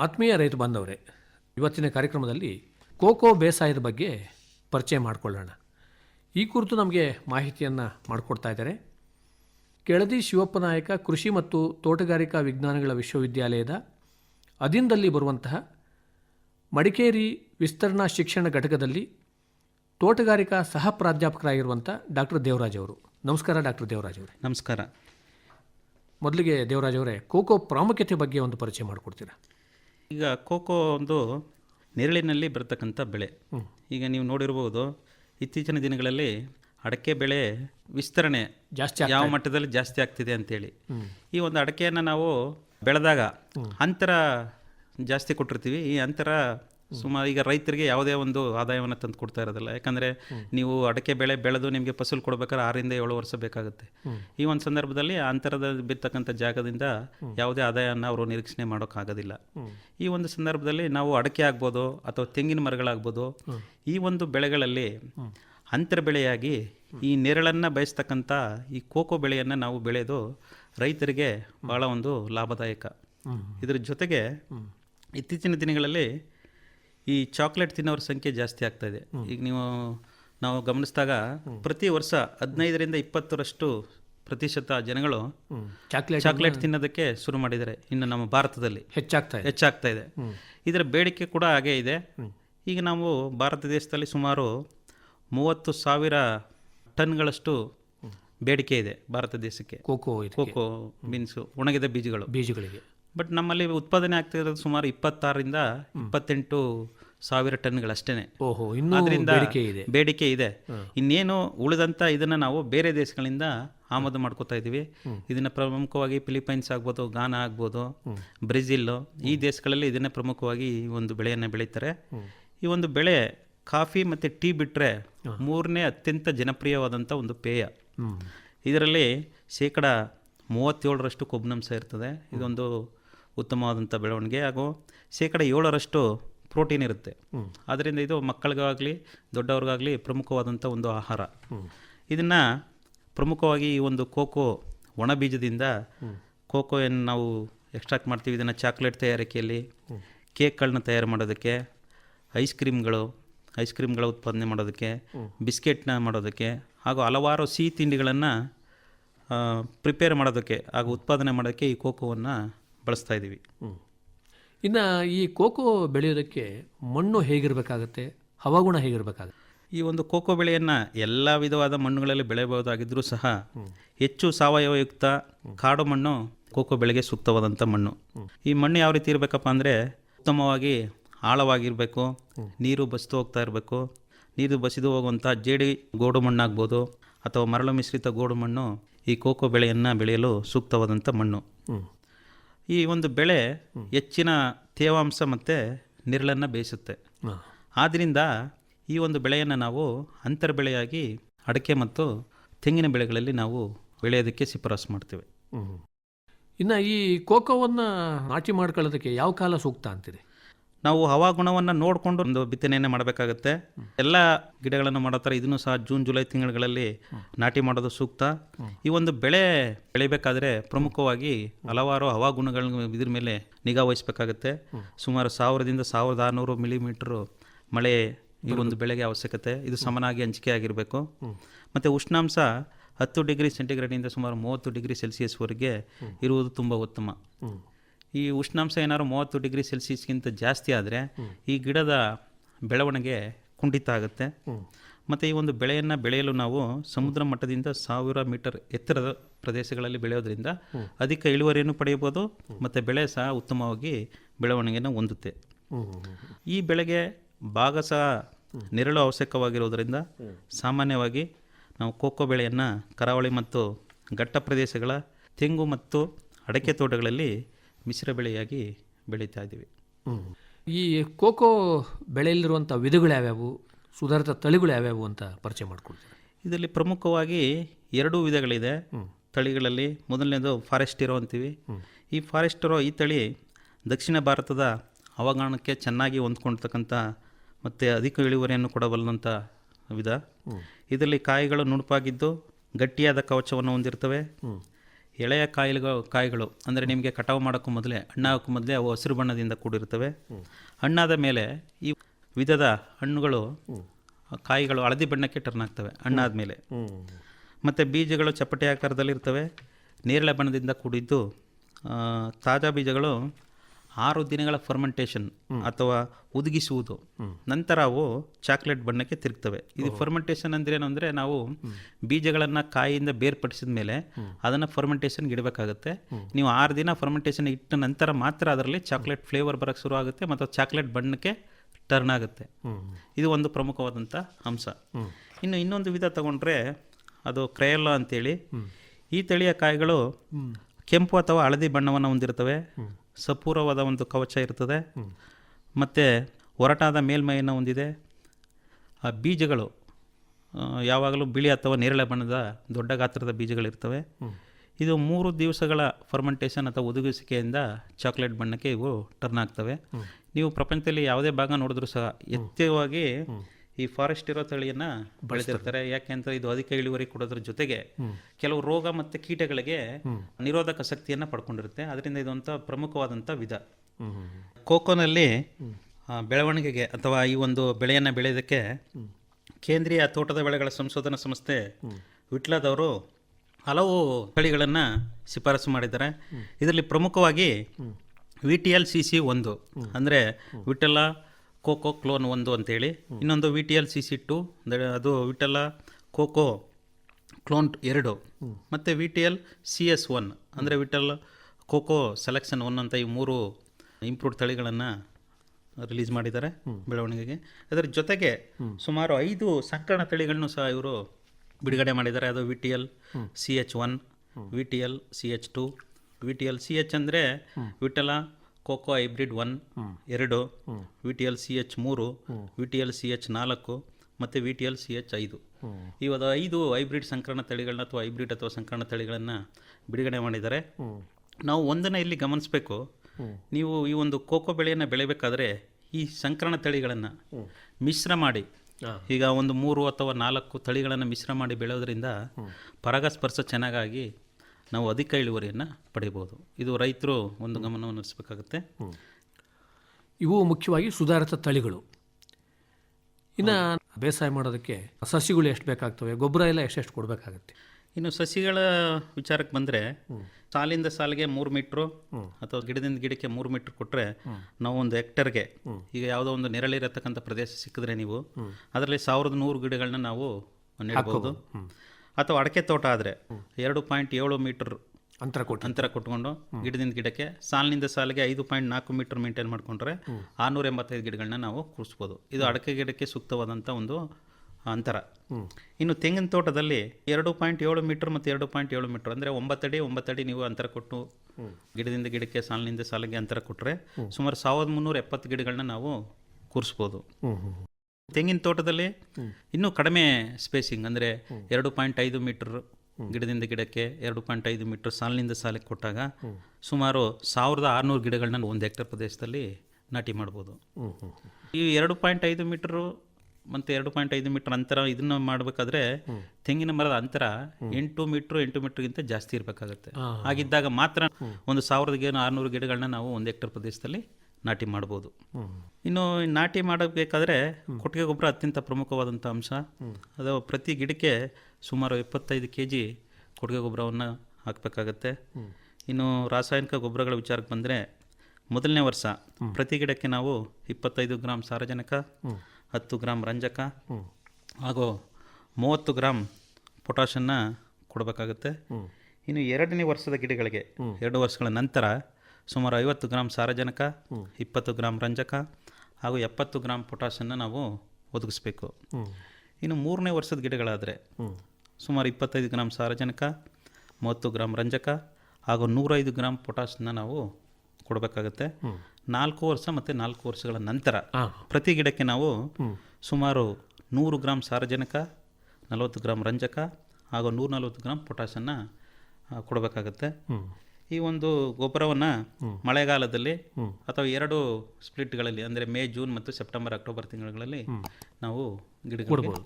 ಆತ್ಮೀಯ ರೈತ ಬಾಂಧವರೇ ಇವತ್ತಿನ ಕಾರ್ಯಕ್ರಮದಲ್ಲಿ ಕೋಕೋ ಬೇಸಾಯದ ಬಗ್ಗೆ ಪರಿಚಯ ಮಾಡಿಕೊಳ್ಳೋಣ. ಈ ಕುರಿತು ನಮಗೆ ಮಾಹಿತಿಯನ್ನು ಮಾಡಿಕೊಡ್ತಾ ಇದ್ದಾರೆ. ಕೆಳದಿ ಶಿವಪ್ಪ ನಾಯಕ ಕೃಷಿ ಮತ್ತು ತೋಟಗಾರಿಕಾ ವಿಜ್ಞಾನಗಳ ವಿಶ್ವವಿದ್ಯಾಲಯದ ಅಧೀನದಲ್ಲಿ ಬರುವಂತಹ ಮಡಿಕೇರಿ ವಿಸ್ತರಣಾ ಶಿಕ್ಷಣ ಘಟಕದಲ್ಲಿ ತೋಟಗಾರಿಕಾ ಸಹ ಪ್ರಾಧ್ಯಾಪಕರಾಗಿರುವಂಥ ಡಾಕ್ಟರ್ ದೇವರಾಜ್ ಅವರು. ನಮಸ್ಕಾರ ಡಾಕ್ಟರ್ ದೇವರಾಜ್ ಅವರೇ. ನಮಸ್ಕಾರ. ಮೊದಲಿಗೆ ದೇವರಾಜ್ ಅವರೇ ಕೋಕೋ ಪ್ರಾಮುಖ್ಯತೆ ಬಗ್ಗೆ ಒಂದು ಪರಿಚಯ ಮಾಡಿಕೊಡ್ತೀರಾ? ಈಗ ಕೋಕೋ ಒಂದು ನೆರಳಿನಲ್ಲಿ ಬರತಕ್ಕಂಥ ಬೆಳೆ. ಈಗ ನೀವು ನೋಡಿರ್ಬೋದು ಇತ್ತೀಚಿನ ದಿನಗಳಲ್ಲಿ ಅಡಕೆ ಬೆಳೆ ವಿಸ್ತರಣೆ ಜಾಸ್ತಿ ಯಾವ ಮಟ್ಟದಲ್ಲಿ ಜಾಸ್ತಿ ಆಗ್ತಿದೆ ಅಂತೇಳಿ. ಈ ಒಂದು ಅಡಕೆಯನ್ನು ನಾವು ಬೆಳೆದಾಗ ಅಂತರ ಜಾಸ್ತಿ ಕೊಟ್ಟಿರ್ತೀವಿ. ಈ ಅಂತರ ಸುಮಾರು ಈಗ ರೈತರಿಗೆ ಯಾವುದೇ ಒಂದು ಆದಾಯವನ್ನು ತಂದು ಕೊಡ್ತಾ ಇರೋದಿಲ್ಲ. ಯಾಕಂದರೆ ನೀವು ಅಡಕೆ ಬೆಳೆ ಬೆಳೆದು ನಿಮಗೆ ಫಸಲು ಕೊಡ್ಬೇಕಾದ್ರೆ ಆರಿಂದ ಏಳು ವರ್ಷ ಬೇಕಾಗುತ್ತೆ. ಈ ಒಂದು ಸಂದರ್ಭದಲ್ಲಿ ಅಂತರದ ಬಿರ್ತಕ್ಕಂಥ ಜಾಗದಿಂದ ಯಾವುದೇ ಆದಾಯವನ್ನು ಅವರು ನಿರೀಕ್ಷಣೆ ಮಾಡೋಕ್ಕಾಗೋದಿಲ್ಲ. ಈ ಒಂದು ಸಂದರ್ಭದಲ್ಲಿ ನಾವು ಅಡಕೆ ಆಗ್ಬೋದು ಅಥವಾ ತೆಂಗಿನ ಮರಗಳಾಗ್ಬೋದು ಈ ಒಂದು ಬೆಳೆಗಳಲ್ಲಿ ಅಂತರ ಬೆಳೆಯಾಗಿ ಈ ನೆರಳನ್ನು ಬಯಸ್ತಕ್ಕಂಥ ಈ ಕೋಕೋ ಬೆಳೆಯನ್ನು ನಾವು ಬೆಳೆದು ರೈತರಿಗೆ ಭಾಳ ಒಂದು ಲಾಭದಾಯಕ. ಇದರ ಜೊತೆಗೆ ಇತ್ತೀಚಿನ ದಿನಗಳಲ್ಲಿ ಈ ಚಾಕ್ಲೇಟ್ ತಿನ್ನೋರ ಸಂಖ್ಯೆ ಜಾಸ್ತಿ ಆಗ್ತಾ ಇದೆ. ಈಗ ನೀವು ನಾವು ಗಮನಿಸಿದಾಗ ಪ್ರತಿ ವರ್ಷ ಹದಿನೈದರಿಂದ ಇಪ್ಪತ್ತರಷ್ಟು ಪ್ರತಿಶತ ಜನಗಳು ಚಾಕ್ಲೇಟ್ ಚಾಕ್ಲೇಟ್ ತಿನ್ನೋದಕ್ಕೆ ಶುರು ಮಾಡಿದ್ದಾರೆ ಇನ್ನು ನಮ್ಮ ಭಾರತದಲ್ಲಿ. ಹೆಚ್ಚಾಗ್ತಾ ಹೆಚ್ಚಾಗ್ತಾ ಇದೆ. ಇದರ ಬೇಡಿಕೆ ಕೂಡ ಹಾಗೇ ಇದೆ. ಈಗ ನಾವು ಭಾರತ ದೇಶದಲ್ಲಿ ಸುಮಾರು ಮೂವತ್ತು ಸಾವಿರ ಟನ್ಗಳಷ್ಟು ಬೇಡಿಕೆ ಇದೆ ಭಾರತ ದೇಶಕ್ಕೆ. ಕೋಕೋ ಕೋಕೋ ಬೀನ್ಸು ಒಣಗಿದ ಬೀಜಗಳು. ಬೀಜಗಳಿಗೆ. ಬಟ್ ನಮ್ಮಲ್ಲಿ ಉತ್ಪಾದನೆ ಆಗ್ತಿರೋದು ಸುಮಾರು ಇಪ್ಪತ್ತಾರರಿಂದ ಇಪ್ಪತ್ತೆಂಟು ಸಾವಿರ ಟನ್ಗಳಷ್ಟೇ ಓಹೋ ಇನ್ನೂ ಅದರಿಂದ ಬೇಡಿಕೆ ಇದೆ. ಬೇಡಿಕೆ ಇದೆ. ಇನ್ನೇನು ಉಳಿದಂತ ಇದನ್ನ ನಾವು ಬೇರೆ ದೇಶಗಳಿಂದ ಆಮದು ಮಾಡ್ಕೋತಾ ಇದ್ದೀವಿ. ಇದನ್ನ ಪ್ರಮುಖವಾಗಿ ಫಿಲಿಪೈನ್ಸ್ ಆಗ್ಬೋದು ಗಾನಾ ಆಗ್ಬೋದು ಬ್ರೆಜಿಲ್ ಈ ದೇಶಗಳಲ್ಲಿ ಇದನ್ನ ಪ್ರಮುಖವಾಗಿ ಈ ಒಂದು ಬೆಳೆಯನ್ನು ಬೆಳೀತಾರೆ. ಈ ಒಂದು ಬೆಳೆ ಕಾಫಿ ಮತ್ತು ಟೀ ಬಿಟ್ಟರೆ ಮೂರನೇ ಅತ್ಯಂತ ಜನಪ್ರಿಯವಾದಂಥ ಒಂದು ಪೇಯ. ಇದರಲ್ಲಿ ಶೇಕಡ ಮೂವತ್ತೇಳರಷ್ಟು ಕೊಬ್ಬಿನಾಂಶ ಇರ್ತದೆ. ಇದೊಂದು ಉತ್ತಮವಾದಂಥ ಬೆಳವಣಿಗೆ. ಹಾಗೂ ಶೇಕಡ ಏಳರಷ್ಟು ಪ್ರೋಟೀನ್ ಇರುತ್ತೆ. ಆದ್ದರಿಂದ ಇದು ಮಕ್ಕಳಿಗಾಗಲಿ ದೊಡ್ಡವ್ರಿಗಾಗಲಿ ಪ್ರಮುಖವಾದಂಥ ಒಂದು ಆಹಾರ. ಇದನ್ನು ಪ್ರಮುಖವಾಗಿ ಈ ಒಂದು ಕೋಕೋ ಒಣ ಬೀಜದಿಂದ ಕೋಕೋ ಏನು ನಾವು ಎಕ್ಸ್ಟ್ರಾಕ್ಟ್ ಮಾಡ್ತೀವಿ. ಇದನ್ನು ಚಾಕ್ಲೇಟ್ ತಯಾರಿಕೆಯಲ್ಲಿ ಕೇಕ್ಗಳನ್ನ ತಯಾರು ಮಾಡೋದಕ್ಕೆ ಐಸ್ ಕ್ರೀಮ್ಗಳು ಐಸ್ ಕ್ರೀಮ್ಗಳ ಉತ್ಪಾದನೆ ಮಾಡೋದಕ್ಕೆ ಬಿಸ್ಕೆಟ್ನ ಮಾಡೋದಕ್ಕೆ ಹಾಗೂ ಹಲವಾರು ಸಿಹಿ ತಿಂಡಿಗಳನ್ನು ಪ್ರಿಪೇರ್ ಮಾಡೋದಕ್ಕೆ ಹಾಗೂ ಉತ್ಪಾದನೆ ಮಾಡೋದಕ್ಕೆ ಈ ಕೋಕೋವನ್ನು ಬಳಸ್ತಾ ಇದ್ದೀವಿ ಇನ್ನು ಈ ಕೋಕೋ ಬೆಳೆಯೋದಕ್ಕೆ ಮಣ್ಣು ಹೇಗಿರಬೇಕಾಗತ್ತೆ? ಹವಾಗುಣ ಹೇಗಿರಬೇಕಾಗುತ್ತೆ? ಈ ಒಂದು ಕೋಕೋ ಬೆಳೆಯನ್ನು ಎಲ್ಲ ವಿಧವಾದ ಮಣ್ಣುಗಳಲ್ಲಿ ಬೆಳೆಯಬಹುದಾಗಿದ್ದರೂ ಸಹ ಹೆಚ್ಚು ಸಾವಯವಯುಕ್ತ ಕಾಡು ಮಣ್ಣು ಕೋಕೋ ಬೆಳೆಗೆ ಸೂಕ್ತವಾದಂಥ ಮಣ್ಣು. ಈ ಮಣ್ಣು ಯಾವ ರೀತಿ ಇರಬೇಕಪ್ಪ ಅಂದರೆ ಉತ್ತಮವಾಗಿ ಆಳವಾಗಿರಬೇಕು ನೀರು ಬಸಿದು ಹೋಗ್ತಾ ಇರಬೇಕು. ನೀರು ಬಸಿದು ಹೋಗುವಂಥ ಜೇಡಿ ಗೋಡು ಮಣ್ಣಾಗ್ಬೋದು ಅಥವಾ ಮರಳು ಮಿಶ್ರಿತ ಗೋಡು ಮಣ್ಣು ಈ ಕೋಕೋ ಬೆಳೆಯನ್ನು ಬೆಳೆಯಲು ಸೂಕ್ತವಾದಂಥ ಮಣ್ಣು. ಈ ಒಂದು ಬೆಳೆ ಹೆಚ್ಚಿನ ತೇವಾಂಶ ಮತ್ತು ನೆರಳನ್ನು ಬೇಯಿಸುತ್ತೆ. ಆದ್ದರಿಂದ ಈ ಒಂದು ಬೆಳೆಯನ್ನು ನಾವು ಅಂತರ ಬೆಳೆಯಾಗಿ ಅಡಿಕೆ ಮತ್ತು ತೆಂಗಿನ ಬೆಳೆಗಳಲ್ಲಿ ನಾವು ಬೆಳೆಯೋದಕ್ಕೆ ಶಿಫಾರಸು ಮಾಡ್ತೇವೆ. ಇನ್ನು ಈ ಕೋಕೋವನ್ನು ನಾಟಿ ಮಾಡ್ಕೊಳ್ಳೋದಕ್ಕೆ ಯಾವ ಕಾಲ ಸೂಕ್ತ ಅಂತೀರಿ? ನಾವು ಹವಾಗುಣವನ್ನು ನೋಡಿಕೊಂಡು ಒಂದು ಬಿತ್ತನೆಯನ್ನು ಮಾಡಬೇಕಾಗುತ್ತೆ. ಎಲ್ಲ ಗಿಡಗಳನ್ನು ಮಾಡೋ ಥರ ಇದನ್ನು ಸಹ ಜೂನ್, ಜುಲೈ ತಿಂಗಳುಗಳಲ್ಲಿ ನಾಟಿ ಮಾಡೋದು ಸೂಕ್ತ. ಈ ಒಂದು ಬೆಳೆ ಬೆಳಿಬೇಕಾದ್ರೆ ಪ್ರಮುಖವಾಗಿ ಹಲವಾರು ಹವಾಗುಣಗಳ ಇದ್ರ ಮೇಲೆ ನಿಗಾ ವಹಿಸಬೇಕಾಗುತ್ತೆ. ಸುಮಾರು ಸಾವಿರದಿಂದ ಸಾವಿರದ ಆರುನೂರು ಮಿಲಿಮೀಟ್ರು ಮಳೆ ಈ ಒಂದು ಬೆಳೆಗೆ ಅವಶ್ಯಕತೆ. ಇದು ಸಮನಾಗಿ ಹಂಚಿಕೆ ಆಗಿರಬೇಕು. ಮತ್ತು ಉಷ್ಣಾಂಶ ಹತ್ತು ಡಿಗ್ರಿ ಸೆಂಟಿಗ್ರೇಡಿಂದ ಸುಮಾರು ಮೂವತ್ತು ಡಿಗ್ರಿ ಸೆಲ್ಸಿಯಸ್ವರೆಗೆ ಇರುವುದು ತುಂಬ ಉತ್ತಮ. ಈ ಉಷ್ಣಾಂಶ ಏನಾದ್ರು ಮೂವತ್ತು ಡಿಗ್ರಿ ಸೆಲ್ಸಿಯಸ್ಗಿಂತ ಜಾಸ್ತಿ ಆದರೆ ಈ ಗಿಡದ ಬೆಳವಣಿಗೆ ಕುಂಠಿತ ಆಗುತ್ತೆ. ಮತ್ತು ಈ ಒಂದು ಬೆಳೆಯನ್ನು ಬೆಳೆಯಲು ನಾವು ಸಮುದ್ರ ಮಟ್ಟದಿಂದ ಸಾವಿರ ಮೀಟರ್ ಎತ್ತರದ ಪ್ರದೇಶಗಳಲ್ಲಿ ಬೆಳೆಯೋದ್ರಿಂದ ಅಧಿಕ ಇಳುವರಿಯನ್ನು ಪಡೆಯಬಹುದು. ಮತ್ತು ಬೆಳೆ ಸಹ ಉತ್ತಮವಾಗಿ ಬೆಳವಣಿಗೆಯನ್ನು ಹೊಂದುತ್ತೆ. ಈ ಬೆಳೆಗೆ ಭಾಗ ಸಹ ನೆರಳು ಅವಶ್ಯಕವಾಗಿರುವುದರಿಂದ ಸಾಮಾನ್ಯವಾಗಿ ನಾವು ಕೋಕೋ ಬೆಳೆಯನ್ನು ಕರಾವಳಿ ಮತ್ತು ಘಟ್ಟ ಪ್ರದೇಶಗಳ ತೆಂಗು ಮತ್ತು ಅಡಕೆ ತೋಟಗಳಲ್ಲಿ ಮಿಶ್ರ ಬೆಳೆಯಾಗಿ ಬೆಳೀತಾ ಇದ್ದೀವಿ. ಈ ಕೋಕೋ ಬೆಳೆಯಲ್ಲಿರುವಂಥ ವಿಧಗಳು ಯಾವ್ಯಾವು? ಸುಧಾರಿತ ತಳಿಗಳು ಯಾವ್ಯಾವು ಅಂತ ಪರಿಚಯ ಮಾಡಿಕೊಡ್ತೀವಿ ಇದರಲ್ಲಿ ಪ್ರಮುಖವಾಗಿ ಎರಡು ವಿಧಗಳಿದೆ. ತಳಿಗಳಲ್ಲಿ ಮೊದಲನೇದು ಫಾರೆಸ್ಟ್ ಇರೋ ಅಂತೀವಿ. ಈ ಫಾರೆಸ್ಟ್ ಇರೋ ಈ ತಳಿ ದಕ್ಷಿಣ ಭಾರತದ ಹವಾಮಾನಕ್ಕೆ ಚೆನ್ನಾಗಿ ಹೊಂದ್ಕೊಂಡಿರ್ತಕ್ಕಂಥ ಮತ್ತು ಅಧಿಕ ಇಳುವರಿಯನ್ನು ಕೊಡಬಲ್ಲಂಥ ವಿಧ. ಇದರಲ್ಲಿ ಕಾಯಿಗಳು ನುಣುಪಾಗಿದ್ದು ಗಟ್ಟಿಯಾದ ಕವಚವನ್ನು ಹೊಂದಿರ್ತವೆ. ಎಳೆಯ ಕಾಯಿಗಳು ಕಾಯಿಗಳು ಅಂದರೆ ನಿಮಗೆ ಕಟಾವು ಮಾಡೋಕ್ಕೂ ಮೊದಲೇ ಹಣ್ಣಾಗೋಕ್ಕೂ ಮೊದಲೇ ಅವು ಹಸಿರು ಬಣ್ಣದಿಂದ ಕೂಡಿರ್ತವೆ ಹಣ್ಣಾದ ಮೇಲೆ ಈ ವಿಧದ ಹಣ್ಣುಗಳು, ಕಾಯಿಗಳು ಹಳದಿ ಬಣ್ಣಕ್ಕೆ ಟರ್ನ್ ಆಗ್ತವೆ, ಹಣ್ಣಾದ ಮೇಲೆ. ಮತ್ತು ಬೀಜಗಳು ಚಪ್ಪಟೆ ಆಕಾರದಲ್ಲಿ ಇರ್ತವೆ ನೇರಳೆ ಬಣ್ಣದಿಂದ ಕೂಡಿದ್ದು ತಾಜಾ ಬೀಜಗಳು ಆರು ದಿನಗಳ ಫರ್ಮೆಂಟೇಷನ್ ಅಥವಾ ಉದುಗಿಸುವುದು ನಂತರ ಅವು ಚಾಕ್ಲೇಟ್ ಬಣ್ಣಕ್ಕೆ ತಿರುಗ್ತವೆ. ಇದು ಫರ್ಮೆಂಟೇಷನ್ ಅಂದ್ರೆ ಏನು ಅಂದರೆ ನಾವು ಬೀಜಗಳನ್ನು ಕಾಯಿಯಿಂದ ಬೇರ್ಪಡಿಸಿದ ಮೇಲೆ ಅದನ್ನು ಫರ್ಮೆಂಟೇಷನ್ಗೆ ಇಡಬೇಕಾಗುತ್ತೆ. ನೀವು ಆರು ದಿನ ಫರ್ಮೆಂಟೇಷನ್ ಇಟ್ಟ ನಂತರ ಮಾತ್ರ ಅದರಲ್ಲಿ ಚಾಕ್ಲೇಟ್ ಫ್ಲೇವರ್ ಬರೋಕ್ಕೆ ಶುರು ಆಗುತ್ತೆ ಮತ್ತು ಚಾಕ್ಲೇಟ್ ಬಣ್ಣಕ್ಕೆ ಟರ್ನ್ ಆಗುತ್ತೆ. ಇದು ಒಂದು ಪ್ರಮುಖವಾದಂಥ ಅಂಶ. ಇನ್ನು ಇನ್ನೊಂದು ವಿಧ ತಗೊಂಡ್ರೆ ಅದು ಕ್ರಯಲ್ಲ ಅಂತೇಳಿ. ಈ ತಳಿಯ ಕಾಯಿಗಳು ಕೆಂಪು ಅಥವಾ ಹಳದಿ ಬಣ್ಣವನ್ನು ಹೊಂದಿರ್ತವೆ ಸಪೂರವಾದ ಒಂದು ಕವಚ ಇರ್ತದೆ. ಮತ್ತು ಒರಟಾದ ಮೇಲ್ಮೈಯನ್ನು ಹೊಂದಿದೆ. ಆ ಬೀಜಗಳು ಯಾವಾಗಲೂ ಬಿಳಿ ಅಥವಾ ನೇರಳೆ ಬಣ್ಣದ ದೊಡ್ಡ ಗಾತ್ರದ ಬೀಜಗಳಿರ್ತವೆ. ಇದು ಮೂರು ದಿವಸಗಳ ಫರ್ಮೆಂಟೇಷನ್ ಅಥವಾ ಒದಗಿಸಿಕೆಯಿಂದ ಚಾಕ್ಲೇಟ್ ಬಣ್ಣಕ್ಕೆ ಇವು ಟರ್ನ್ ಆಗ್ತವೆ. ನೀವು ಪ್ರಪಂಚದಲ್ಲಿ ಯಾವುದೇ ಭಾಗ ನೋಡಿದ್ರೂ ಸಹ ಎತ್ತವಾಗಿ ಈ ಫಾರೆಸ್ಟ್ ಇರೋ ತಳಿಯನ್ನು ಬೆಳೆದಿರ್ತಾರೆ. ಯಾಕೆಂದ್ರೆ ಇದು ಅಧಿಕ ಇಳುವರಿ ಕೊಡೋದ್ರ ಜೊತೆಗೆ ಕೆಲವು ರೋಗ ಮತ್ತು ಕೀಟಗಳಿಗೆ ನಿರೋಧಕ ಶಕ್ತಿಯನ್ನು ಪಡ್ಕೊಂಡಿರುತ್ತೆ. ಅದರಿಂದ ಇದೊಂಥ ಪ್ರಮುಖವಾದಂಥ ವಿಧ. ಕೋಕೋನಲ್ಲಿ ಬೆಳವಣಿಗೆಗೆ ಅಥವಾ ಈ ಒಂದು ಬೆಳೆಯನ್ನು ಬೆಳೆಯೋದಕ್ಕೆ ಕೇಂದ್ರೀಯ ತೋಟದ ಬೆಳೆಗಳ ಸಂಶೋಧನಾ ಸಂಸ್ಥೆ ವಿಟ್ಲದವರು ಹಲವು ತಳಿಗಳನ್ನು ಶಿಫಾರಸು ಮಾಡಿದ್ದಾರೆ. ಇದರಲ್ಲಿ ಪ್ರಮುಖವಾಗಿ V T L C C ಒಂದು. ಅಂದರೆ ವಿಠಲ ಕೋಕೋ ಕ್ಲೋನ್ ಒಂದು ಅಂತೇಳಿ. ಇನ್ನೊಂದು V T L C C two ಅದು ವಿಟಲ ಕೋಕೋ ಕ್ಲೋನ್ ಎರಡು. ಮತ್ತು V T L C S one ಅಂದರೆ ವಿಟಲ್ ಕೋಕೋ ಸೆಲೆಕ್ಷನ್ ಒನ್ ಅಂತ ಈ ಮೂರು ಇಂಪ್ರೂವ್ಡ್ ತಳಿಗಳನ್ನು ರಿಲೀಸ್ ಮಾಡಿದ್ದಾರೆ ಬೆಳವಣಿಗೆಗೆ. ಅದರ ಜೊತೆಗೆ ಸುಮಾರು ಐದು ಸಂಕರಣ ತಳಿಗಳನ್ನು ಸಹ ಇವರು ಬಿಡುಗಡೆ ಮಾಡಿದ್ದಾರೆ. ಅದು V T L C H one V T L C H two V T L C H ಅಂದರೆ ವಿಠಲ ಕೋಕೋ ಹೈಬ್ರಿಡ್ ಒನ್ ಎರಡು V T L C H ಮೂರು V T L C H ನಾಲ್ಕು ಮತ್ತು V T L C H ಐದು. ಇವಾಗ ಐದು hybrid ಸಂಕರಣ ತಳಿಗಳನ್ನ ಅಥವಾ ಹೈಬ್ರಿಡ್ ಅಥವಾ ಸಂಕರಣ ತಳಿಗಳನ್ನು ಬಿಡುಗಡೆ ಮಾಡಿದ್ದಾರೆ. ನಾವು ಒಂದನ್ನು ಇಲ್ಲಿ ಗಮನಿಸಬೇಕು. ನೀವು ಈ ಒಂದು ಕೋಕೋ ಬೆಳೆಯನ್ನು ಬೆಳಿಬೇಕಾದ್ರೆ ಈ ಸಂಕರಣ ತಳಿಗಳನ್ನು ಮಿಶ್ರ ಮಾಡಿ ಈಗ ಒಂದು ಮೂರು ಅಥವಾ ನಾಲ್ಕು ತಳಿಗಳನ್ನು ಮಿಶ್ರ ಮಾಡಿ ಬೆಳೆಯೋದ್ರಿಂದ ಪರಾಗಸ್ಪರ್ಶ ಚೆನ್ನಾಗಾಗಿ ನಾವು ಅಧಿಕ ಇಳುವರಿಯನ್ನು ಪಡೆಯಬಹುದು ಇದು ರೈತರು ಒಂದು ಗಮನವನ್ನು ಹರಿಸಬೇಕಾಗುತ್ತೆ. ಇವು ಮುಖ್ಯವಾಗಿ ಸುಧಾರಿತ ತಳಿಗಳು. ಇನ್ನು ಬೇಸಾಯ ಮಾಡೋದಕ್ಕೆ ಸಸಿಗಳು ಎಷ್ಟು ಬೇಕಾಗ್ತವೆ ಗೊಬ್ಬರ ಎಲ್ಲ ಎಷ್ಟೆಷ್ಟು ಕೊಡಬೇಕಾಗತ್ತೆ? ಇನ್ನು ಸಸಿಗಳ ವಿಚಾರಕ್ಕೆ ಬಂದರೆ ಸಾಲಿಂದ ಸಾಲಿಗೆ ಮೂರು ಮೀಟ್ರು ಅಥವಾ ಗಿಡದಿಂದ ಗಿಡಕ್ಕೆ ಮೂರು ಮೀಟ್ರ್ ಕೊಟ್ಟರೆ ನಾವು ಒಂದು ಹೆಕ್ಟರ್ಗೆ ಈಗ ಯಾವುದೋ ಒಂದು ನೆರಳಿರತಕ್ಕಂಥ ಪ್ರದೇಶ ಸಿಕ್ಕಿದ್ರೆ ನೀವು ಅದರಲ್ಲಿ ಸಾವಿರದ ನೂರು ಗಿಡಗಳನ್ನ ನಾವು ನೆಡ್ಬೋದು. ಅಥವಾ ಅಡಕೆ ತೋಟ ಆದರೆ ಎರಡು ಪಾಯಿಂಟ್ ಏಳು ಮೀಟರ್ ಅಂತರ ಕೊಟ್ಟು ಅಂತರ ಕೊಟ್ಕೊಂಡು ಗಿಡದಿಂದ ಗಿಡಕ್ಕೆ ಸಾಲಿನಿಂದ ಸಾಲಿಗೆ ಐದು ಪಾಯಿಂಟ್ ನಾಲ್ಕು ಮೀಟರ್ ಮೇಂಟೈನ್ ಮಾಡಿಕೊಂಡ್ರೆ ಆರುನೂರ ಎಂಬತ್ತೈದು ಗಿಡಗಳನ್ನ ನಾವು ಕೂರಿಸ್ಬೋದು. ಇದು ಅಡಕೆ ಗಿಡಕ್ಕೆ ಸೂಕ್ತವಾದಂಥ ಒಂದು ಅಂತರ. ಇನ್ನು ತೆಂಗಿನ ತೋಟದಲ್ಲಿ ಎರಡು ಪಾಯಿಂಟ್ ಏಳು ಮೀಟರ್ ಮತ್ತು ಎರಡು ಪಾಯಿಂಟ್ ಏಳು ಮೀಟರ್ ಅಂದರೆ ಒಂಬತ್ತಡಿ ಒಂಬತ್ತಡಿ ನೀವು ಅಂತರ ಕೊಟ್ಟು ಗಿಡದಿಂದ ಗಿಡಕ್ಕೆ ಸಾಲಿನಿಂದ ಸಾಲಿಗೆ ಅಂತರ ಕೊಟ್ಟರೆ ಸುಮಾರು ಸಾವಿರದ ಮುನ್ನೂರ ಎಪ್ಪತ್ತು ಗಿಡಗಳನ್ನ ನಾವು ಕೂರಿಸ್ಬೋದು. ತೆಂಗಿನ ತೋಟದಲ್ಲಿ ಇನ್ನೂ ಕಡಿಮೆ ಸ್ಪೇಸಿಂಗ್ ಅಂದರೆ ಎರಡು ಪಾಯಿಂಟ್ ಐದು ಮೀಟರ್ ಗಿಡದಿಂದ ಗಿಡಕ್ಕೆ ಎರಡು ಪಾಯಿಂಟ್ ಐದು ಮೀಟರ್ ಸಾಲಿನಿಂದ ಸಾಲಿಗೆ ಕೊಟ್ಟಾಗ ಸುಮಾರು ಸಾವಿರದ ಆರುನೂರು ಗಿಡಗಳನ್ನ ಒಂದು ಹೆಕ್ಟರ್ ಪ್ರದೇಶದಲ್ಲಿ ನಾಟಿ ಮಾಡ್ಬೋದು. ಈ ಎರಡು ಪಾಯಿಂಟ್ ಐದು ಮೀಟರು ಮತ್ತು ಎರಡು ಪಾಯಿಂಟ್ ಐದು ಮೀಟರ್ ಅಂತರ ಇದನ್ನು ಮಾಡಬೇಕಾದ್ರೆ ತೆಂಗಿನ ಮರದ ಅಂತರ ಎಂಟು ಮೀಟ್ರ್ ಎಂಟು ಮೀಟ್ರ್ಗಿಂತ ಜಾಸ್ತಿ ಇರಬೇಕಾಗತ್ತೆ. ಹಾಗಿದ್ದಾಗ ಮಾತ್ರ ಒಂದು ಸಾವಿರದ ಆರುನೂರು ಗಿಡಗಳನ್ನ ನಾವು ಒಂದು ಹೆಕ್ಟರ್ ಪ್ರದೇಶದಲ್ಲಿ ನಾಟಿ ಮಾಡ್ಬೋದು. ಇನ್ನು ನಾಟಿ ಮಾಡಬೇಕಾದ್ರೆ ಕೊಟ್ಟಿಗೆ ಗೊಬ್ಬರ ಅತ್ಯಂತ ಪ್ರಮುಖವಾದಂಥ ಅಂಶ. ಅದು ಪ್ರತಿ ಗಿಡಕ್ಕೆ ಸುಮಾರು ಇಪ್ಪತ್ತೈದು ಕೆ ಜಿ ಕೊಟ್ಟಿಗೆ ಗೊಬ್ಬರವನ್ನು ಹಾಕಬೇಕಾಗತ್ತೆ. ಇನ್ನು ರಾಸಾಯನಿಕ ಗೊಬ್ಬರಗಳ ವಿಚಾರಕ್ಕೆ ಬಂದರೆ ಮೊದಲನೇ ವರ್ಷ ಪ್ರತಿ ಗಿಡಕ್ಕೆ ನಾವು ಇಪ್ಪತ್ತೈದು ಗ್ರಾಮ್ ಸಾರಜನಕ ಹತ್ತು ಗ್ರಾಮ್ ರಂಜಕ ಹಾಗೂ ಮೂವತ್ತು ಗ್ರಾಮ್ ಪೊಟ್ಯಾಷನ್ನ ಕೊಡಬೇಕಾಗುತ್ತೆ. ಇನ್ನು ಎರಡನೇ ವರ್ಷದ ಗಿಡಗಳಿಗೆ ಎರಡು ವರ್ಷಗಳ ನಂತರ ಸುಮಾರು ಐವತ್ತು ಗ್ರಾಮ್ ಸಾರಜನಕ ಇಪ್ಪತ್ತು ಗ್ರಾಮ್ ರಂಜಕ ಹಾಗೂ ಎಪ್ಪತ್ತು ಗ್ರಾಮ್ ಪೊಟ್ಯಾಷನ್ನು ನಾವು ಒದಗಿಸ್ಬೇಕು. ಇನ್ನು ಮೂರನೇ ವರ್ಷದ ಗಿಡಗಳಾದರೆ ಸುಮಾರು ಇಪ್ಪತ್ತೈದು ಗ್ರಾಮ್ ಸಾರಜನಕ ಮೂವತ್ತು ಗ್ರಾಮ್ ರಂಜಕ ಹಾಗೂ ನೂರೈದು ಗ್ರಾಮ್ ಪೊಟ್ಯಾಷನ್ನ ನಾವು ಕೊಡಬೇಕಾಗತ್ತೆ. ನಾಲ್ಕು ವರ್ಷ ಮತ್ತು ನಾಲ್ಕು ವರ್ಷಗಳ ನಂತರ ಪ್ರತಿ ಗಿಡಕ್ಕೆ ನಾವು ಸುಮಾರು ನೂರು ಗ್ರಾಮ್ ಸಾರಜನಕ ನಲವತ್ತು ಗ್ರಾಮ್ ರಂಜಕ ಹಾಗೂ ನೂರ ನಲವತ್ತು ಗ್ರಾಮ್ ಪೊಟ್ಯಾಷನ್ನು ಕೊಡಬೇಕಾಗತ್ತೆ. ಈ ಒಂದು ಗೊಬ್ಬರವನ್ನು ಮಳೆಗಾಲದಲ್ಲಿ ಅಥವಾ ಎರಡು ಸ್ಪ್ಲಿಟ್ಗಳಲ್ಲಿ ಅಂದರೆ ಮೇ ಜೂನ್ ಮತ್ತು ಸೆಪ್ಟೆಂಬರ್ ಅಕ್ಟೋಬರ್ ತಿಂಗಳುಗಳಲ್ಲಿ ನಾವು ಗಿಡ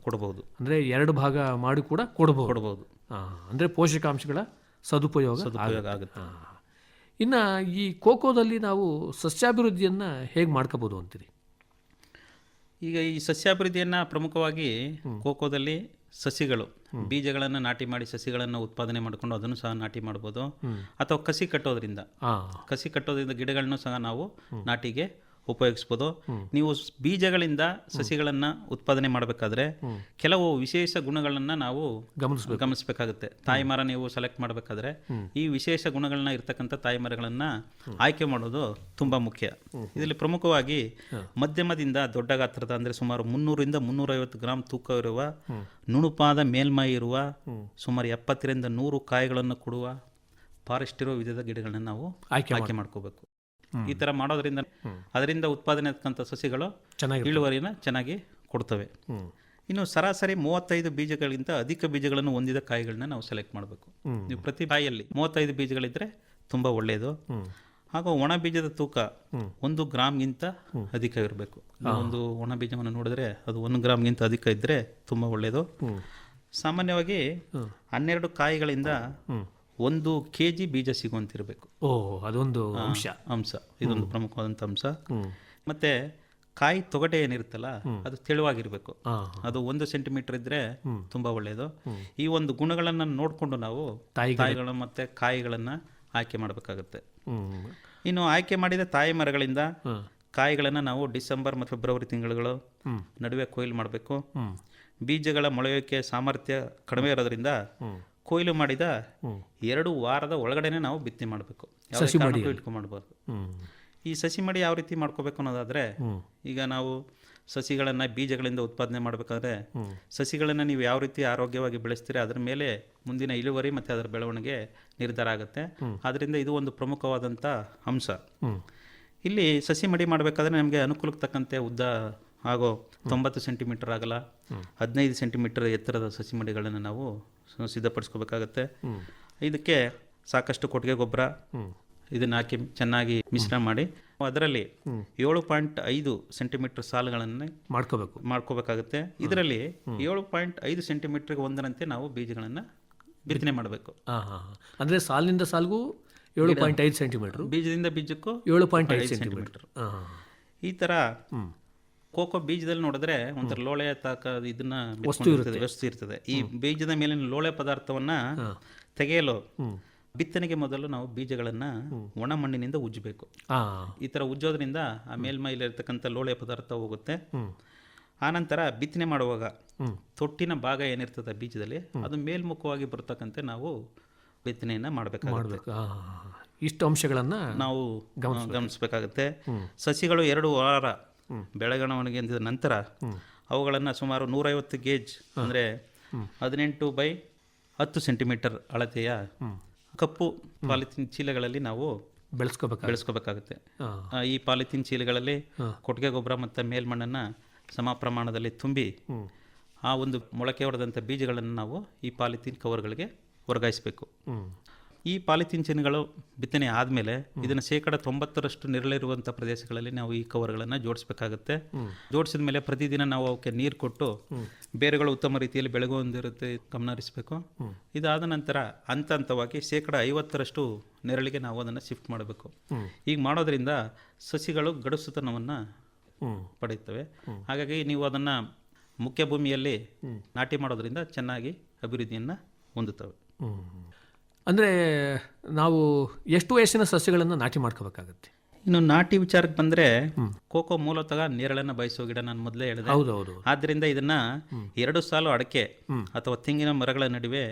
ಕೊಡಬಹುದು ಅಂದರೆ ಎರಡು ಭಾಗ ಮಾಡಿ ಕೂಡ ಕೊಡಬಹುದು ಕೊಡಬಹುದು ಅಂದರೆ ಪೋಷಕಾಂಶಗಳ ಸದುಪಯೋಗ ಸದುಪಯೋಗ ಆಗುತ್ತೆ. ಇನ್ನು ಈ ಕೋಕೋದಲ್ಲಿ ನಾವು ಸಸ್ಯಾಭಿವೃದ್ಧಿಯನ್ನು ಹೇಗೆ ಮಾಡ್ಕೋಬೋದು ಅಂತೀರಿ? ಈಗ ಈ ಸಸ್ಯಾಭಿವೃದ್ಧಿಯನ್ನು ಪ್ರಮುಖವಾಗಿ ಕೋಕೋದಲ್ಲಿ ಸಸಿಗಳು ಬೀಜಗಳನ್ನು ನಾಟಿ ಮಾಡಿ ಸಸಿಗಳನ್ನು ಉತ್ಪಾದನೆ ಮಾಡಿಕೊಂಡು ಅದನ್ನು ಸಹ ನಾಟಿ ಮಾಡ್ಬೋದು. ಅಥವಾ ಕಸಿ ಕಟ್ಟೋದ್ರಿಂದ. ಕಸಿ ಕಟ್ಟೋದ್ರಿಂದ ಗಿಡಗಳನ್ನು ಸಹ ನಾವು ನಾಟಿಗೆ ಉಪಯೋಗಿಸ್ಬೋದು. ನೀವು ಬೀಜಗಳಿಂದ ಸಸಿಗಳನ್ನು ಉತ್ಪಾದನೆ ಮಾಡಬೇಕಾದ್ರೆ ಕೆಲವು ವಿಶೇಷ ಗುಣಗಳನ್ನು ನಾವು ಗಮನಿಸ್ಬೇಕು. ಗಮನಿಸಬೇಕಾಗುತ್ತೆ. ತಾಯಿ ಮರ ನೀವು ಸೆಲೆಕ್ಟ್ ಮಾಡಬೇಕಾದ್ರೆ ಈ ವಿಶೇಷ ಗುಣಗಳನ್ನ ಇರ್ತಕ್ಕಂಥ ತಾಯಿ ಮರಗಳನ್ನು ಆಯ್ಕೆ ಮಾಡೋದು ತುಂಬ ಮುಖ್ಯ. ಇದರಲ್ಲಿ ಪ್ರಮುಖವಾಗಿ ಮಧ್ಯಮದಿಂದ ದೊಡ್ಡ ಗಾತ್ರದ ಅಂದರೆ ಸುಮಾರು ಮುನ್ನೂರಿಂದ ಮುನ್ನೂರೈವತ್ತು ಗ್ರಾಮ್ ತೂಕ ಇರುವ ನುಣುಪಾದ ಮೇಲ್ಮೈ ಇರುವ ಸುಮಾರು ಎಪ್ಪತ್ತರಿಂದ ನೂರು ಕಾಯಿಗಳನ್ನು ಕೊಡುವ ಫಾರೆಸ್ಟ್ ಇರೋ ವಿಧದ ಗಿಡಗಳನ್ನ ನಾವು ಆಯ್ಕೆ ಆಯ್ಕೆ ಮಾಡ್ಕೋಬೇಕು. ಈ ಥರ ಮಾಡೋದ್ರಿಂದ ಅದರಿಂದ ಉತ್ಪಾದನೆ ಆಗ್ತಕ್ಕಂಥ ಸಸಿಗಳು ಚೆನ್ನಾಗಿ ಇಳುವರಿನ ಚೆನ್ನಾಗಿ ಕೊಡ್ತವೆ. ಇನ್ನು ಸರಾಸರಿ ಮೂವತ್ತೈದು ಬೀಜಗಳಿಗಿಂತ ಅಧಿಕ ಬೀಜಗಳನ್ನು ಹೊಂದಿದ ಕಾಯಿಗಳನ್ನ ನಾವು ಸೆಲೆಕ್ಟ್ ಮಾಡಬೇಕು. ನೀವು ಪ್ರತಿ ಬಾಯಲ್ಲಿ ಮೂವತ್ತೈದು ಬೀಜಗಳಿದ್ರೆ ತುಂಬಾ ಒಳ್ಳೆಯದು. ಹಾಗೂ ಒಣ ಬೀಜದ ತೂಕ ಒಂದು ಗ್ರಾಮ್ಗಿಂತ ಅಧಿಕ ಇರಬೇಕು. ಒಂದು ಒಣ ಬೀಜವನ್ನು ನೋಡಿದ್ರೆ ಅದು ಒಂದು ಗ್ರಾಮ್ಗಿಂತ ಅಧಿಕ ಇದ್ದರೆ ತುಂಬಾ ಒಳ್ಳೆಯದು. ಸಾಮಾನ್ಯವಾಗಿ ಹನ್ನೆರಡು ಕಾಯಿಗಳಿಂದ ಒಂದು ಕೆ ಜಿ ಬೀಜ ಸಿಗುವಂತಿರಬೇಕು. ಓಹ್ ಅದೊಂದು ಅಂಶ. ಅಂಶ. ಇದೊಂದು ಪ್ರಮುಖವಾದಂಥ ಅಂಶ. ಮತ್ತೆ ಕಾಯಿ ತೊಗಟೆ ಏನಿರುತ್ತಲ್ಲ ಅದು ತೆಳುವಾಗಿರಬೇಕು. ಅದು ಒಂದು ಸೆಂಟಿಮೀಟರ್ ಇದ್ರೆ ತುಂಬಾ ಒಳ್ಳೆಯದು. ಈ ಒಂದು ಗುಣಗಳನ್ನು ನೋಡಿಕೊಂಡು ನಾವು ತಾಯಿ ತಾಯಿಗಳು ಮತ್ತೆ ಕಾಯಿಗಳನ್ನ ಆಯ್ಕೆ ಮಾಡಬೇಕಾಗುತ್ತೆ. ಇನ್ನು ಆಯ್ಕೆ ಮಾಡಿದ ತಾಯಿ ಮರಗಳಿಂದ ಕಾಯಿಗಳನ್ನು ನಾವು ಡಿಸೆಂಬರ್ ಮತ್ತು ಫೆಬ್ರವರಿ ತಿಂಗಳುಗಳು ನಡುವೆ ಕೊಯ್ಲು ಮಾಡಬೇಕು. ಬೀಜಗಳ ಮೊಳೆಯೋಕೆ ಸಾಮರ್ಥ್ಯ ಕಡಿಮೆ ಇರೋದ್ರಿಂದ ಕೊಯ್ಲು ಮಾಡಿದ ಎರಡು ವಾರದ ಒಳಗಡೆನೆ ನಾವು ಬಿತ್ತನೆ ಮಾಡಬೇಕು. ಸಸಿ ಮಡಿ ಇಟ್ಕೊಂಡ್ಬಾರ್ದು ಈ ಸಸಿ ಮಡಿ ಯಾವ ರೀತಿ ಮಾಡ್ಕೋಬೇಕು ಅನ್ನೋದಾದ್ರೆ ಈಗ ನಾವು ಸಸಿಗಳನ್ನು ಬೀಜಗಳಿಂದ ಉತ್ಪಾದನೆ ಮಾಡಬೇಕಾದ್ರೆ ಸಸಿಗಳನ್ನು ನೀವು ಯಾವ ರೀತಿ ಆರೋಗ್ಯವಾಗಿ ಬೆಳೆಸ್ತೀರಿ ಅದರ ಮೇಲೆ ಮುಂದಿನ ಇಳುವರಿ ಮತ್ತೆ ಅದರ ಬೆಳವಣಿಗೆ ನಿರ್ಧಾರ ಆಗುತ್ತೆ. ಆದ್ರಿಂದ ಇದು ಒಂದು ಪ್ರಮುಖವಾದಂಥ ಅಂಶ. ಇಲ್ಲಿ ಸಸಿ ಮಡಿ ಮಾಡಬೇಕಾದ್ರೆ ನಮಗೆ ಅನುಕೂಲಕ್ಕೆ ತಕ್ಕಂತೆ ಉದ್ದ ಹಾಗೂ ತೊಂಬತ್ತು ಸೆಂಟಿಮೀಟರ್ ಆಗಲ್ಲ ಹದಿನೈದು ಸೆಂಟಿಮೀಟರ್ ಎತ್ತರದ ಸಸಿ ಮಡಿಗಳನ್ನು ನಾವು ಸಿದ್ಧಪಡಿಸ್ಕೋಬೇಕಾಗತ್ತೆ. ಇದಕ್ಕೆ ಸಾಕಷ್ಟು ಕೊಟ್ಟಿಗೆ ಗೊಬ್ಬರ ಇದನ್ನ ಹಾಕಿ ಚೆನ್ನಾಗಿ ಮಿಶ್ರಣ ಮಾಡಿ ಅದರಲ್ಲಿ ಏಳು ಪಾಯಿಂಟ್ ಐದು ಸೆಂಟಿಮೀಟರ್ ಸಾಲುಗಳನ್ನು ಮಾಡ್ಕೋಬೇಕು. ಮಾಡ್ಕೋಬೇಕಾಗುತ್ತೆ. ಇದರಲ್ಲಿ ಏಳು ಪಾಯಿಂಟ್ ಐದು ಸೆಂಟಿಮೀಟರ್ಗೆ ಒಂದರಂತೆ ನಾವು ಬೀಜಗಳನ್ನು ಬಿತ್ತನೆ ಮಾಡಬೇಕು. ಅಂದರೆ ಸಾಲಿನಿಂದ ಸಾಲಿಗೂ ಏಳು ಪಾಯಿಂಟ್ ಐದು ಸೆಂಟಿಮೀಟರ್. ಬೀಜದಿಂದ ಬೀಜಕ್ಕೂ ಏಳು ಪಾಯಿಂಟ್ ಐದು ಸೆಂಟಿಮೀಟರ್. ಈ ಥರ ಕೋಕೋ ಬೀಜದಲ್ಲಿ ನೋಡಿದ್ರೆ ಒಂಥರ ಲೋಳೆ ತಾಕ ಇದನ್ನ ವಸ್ತು ಇರ್ತದೆ ವಸ್ತು ಇರ್ತದೆ. ಈ ಬೀಜದ ಮೇಲಿನ ಲೋಳೆ ಪದಾರ್ಥವನ್ನ ತೆಗೆಯಲು ಬಿತ್ತನೆಗೆ ಮೊದಲು ನಾವು ಬೀಜಗಳನ್ನ ಒಣ ಮಣ್ಣಿನಿಂದ ಉಜ್ಜಬೇಕು. ಈ ತರ ಉಜ್ಜೋದ್ರಿಂದ ಆ ಮೇಲ್ಮೈಲಿರ್ತಕ್ಕಂಥ ಲೋಳೆ ಪದಾರ್ಥ ಹೋಗುತ್ತೆ. ಆನಂತರ ಬಿತ್ತನೆ ಮಾಡುವಾಗ ತೊಟ್ಟಿನ ಭಾಗ ಏನಿರ್ತದೆ ಬೀಜದಲ್ಲಿ ಅದು ಮೇಲ್ಮುಖವಾಗಿ ಬರ್ತಕ್ಕಂತೆ ನಾವು ಬಿತ್ತನೆಯನ್ನ ಮಾಡಬೇಕಾಗುತ್ತೆ. ಮಾಡಬೇಕು. ಇಷ್ಟು ಅಂಶಗಳನ್ನು ನಾವು ಗಮನಿಸಬೇಕಾಗುತ್ತೆ. ಸಸಿಗಳು ಎರಡು ವಾರ ಬೆಳವಣಿಗೆ ಅಂದಿದ ನಂತರ ಅವುಗಳನ್ನು ಸುಮಾರು ನೂರೈವತ್ತು ಗೇಜ್ ಅಂದರೆ ಹದಿನೆಂಟು ಬೈ ಹತ್ತು ಸೆಂಟಿಮೀಟರ್ ಅಳತೆಯ ಕಪ್ಪು ಪಾಲಿಥಿನ್ ಚೀಲಗಳಲ್ಲಿ ನಾವು ಬೆಳೆಸ್ಕೋಬೇಕು ಬೆಳೆಸ್ಕೋಬೇಕಾಗುತ್ತೆ. ಈ ಪಾಲಿಥಿನ್ ಚೀಲಗಳಲ್ಲಿ ಕೊಟ್ಟಿಗೆ ಗೊಬ್ಬರ ಮತ್ತು ಮೇಲ್ಮಣ್ಣನ್ನು ಸಮ ಪ್ರಮಾಣದಲ್ಲಿ ತುಂಬಿ ಆ ಒಂದು ಮೊಳಕೆ ಹೊಡೆದಂಥ ಬೀಜಗಳನ್ನು ನಾವು ಈ ಪಾಲಿಥೀನ್ ಕವರ್ಗಳಿಗೆ ವರ್ಗಾಯಿಸಬೇಕು. ಈ ಪಾಲಿಥಿನ್ ಚಿನ್ಗಳು ಬಿತ್ತನೆ ಆದಮೇಲೆ ಇದನ್ನು ಶೇಕಡ ತೊಂಬತ್ತರಷ್ಟು ನೆರಳಿರುವಂಥ ಪ್ರದೇಶಗಳಲ್ಲಿ ನಾವು ಈ ಕವರ್ಗಳನ್ನು ಜೋಡಿಸಬೇಕಾಗುತ್ತೆ. ಜೋಡಿಸಿದ ಮೇಲೆ ಪ್ರತಿದಿನ ನಾವು ಅವಕ್ಕೆ ನೀರು ಕೊಟ್ಟು ಬೇರುಗಳು ಉತ್ತಮ ರೀತಿಯಲ್ಲಿ ಬೆಳಗುವಂದಿರುತ್ತೆ ಗಮನ ಹರಿಸಬೇಕು ಇದಾದ ನಂತರ ಹಂತ ಹಂತವಾಗಿ ಶೇಕಡ ಐವತ್ತರಷ್ಟು ನೆರಳಿಗೆ ನಾವು ಅದನ್ನು ಶಿಫ್ಟ್ ಮಾಡಬೇಕು. ಈಗ ಮಾಡೋದ್ರಿಂದ ಸಸಿಗಳು ಗಡುಸುತನವನ್ನು ಪಡೆಯುತ್ತವೆ. ಹಾಗಾಗಿ ನೀವು ಅದನ್ನು ಮುಖ್ಯ ಭೂಮಿಯಲ್ಲಿ ನಾಟಿ ಮಾಡೋದ್ರಿಂದ ಚೆನ್ನಾಗಿ ಅಭಿವೃದ್ಧಿಯನ್ನು ಹೊಂದುತ್ತವೆ. ಅಂದರೆ ನಾವು ಎಷ್ಟು ವಯಸ್ಸಿನ ಸಸ್ಯಗಳನ್ನು ನಾಟಿ ಮಾಡ್ಕೋಬೇಕಾಗತ್ತೆ? ಇನ್ನು ನಾಟಿ ವಿಚಾರಕ್ಕೆ ಬಂದ್ರೆ ಕೋಕೋ ಮೂಲತಃ ನೇರಳನ್ನ ಬಯಸೋ ಗಿಡ ನಾನು ಮೊದಲೇ ಹೇಳಿದೆ. ಆದ್ದರಿಂದ ಇದನ್ನ ಎರಡು ಸಾಲು ಅಡಕೆ ಅಥವಾ ತೆಂಗಿನ ಮರಗಳ ನಡುವೆ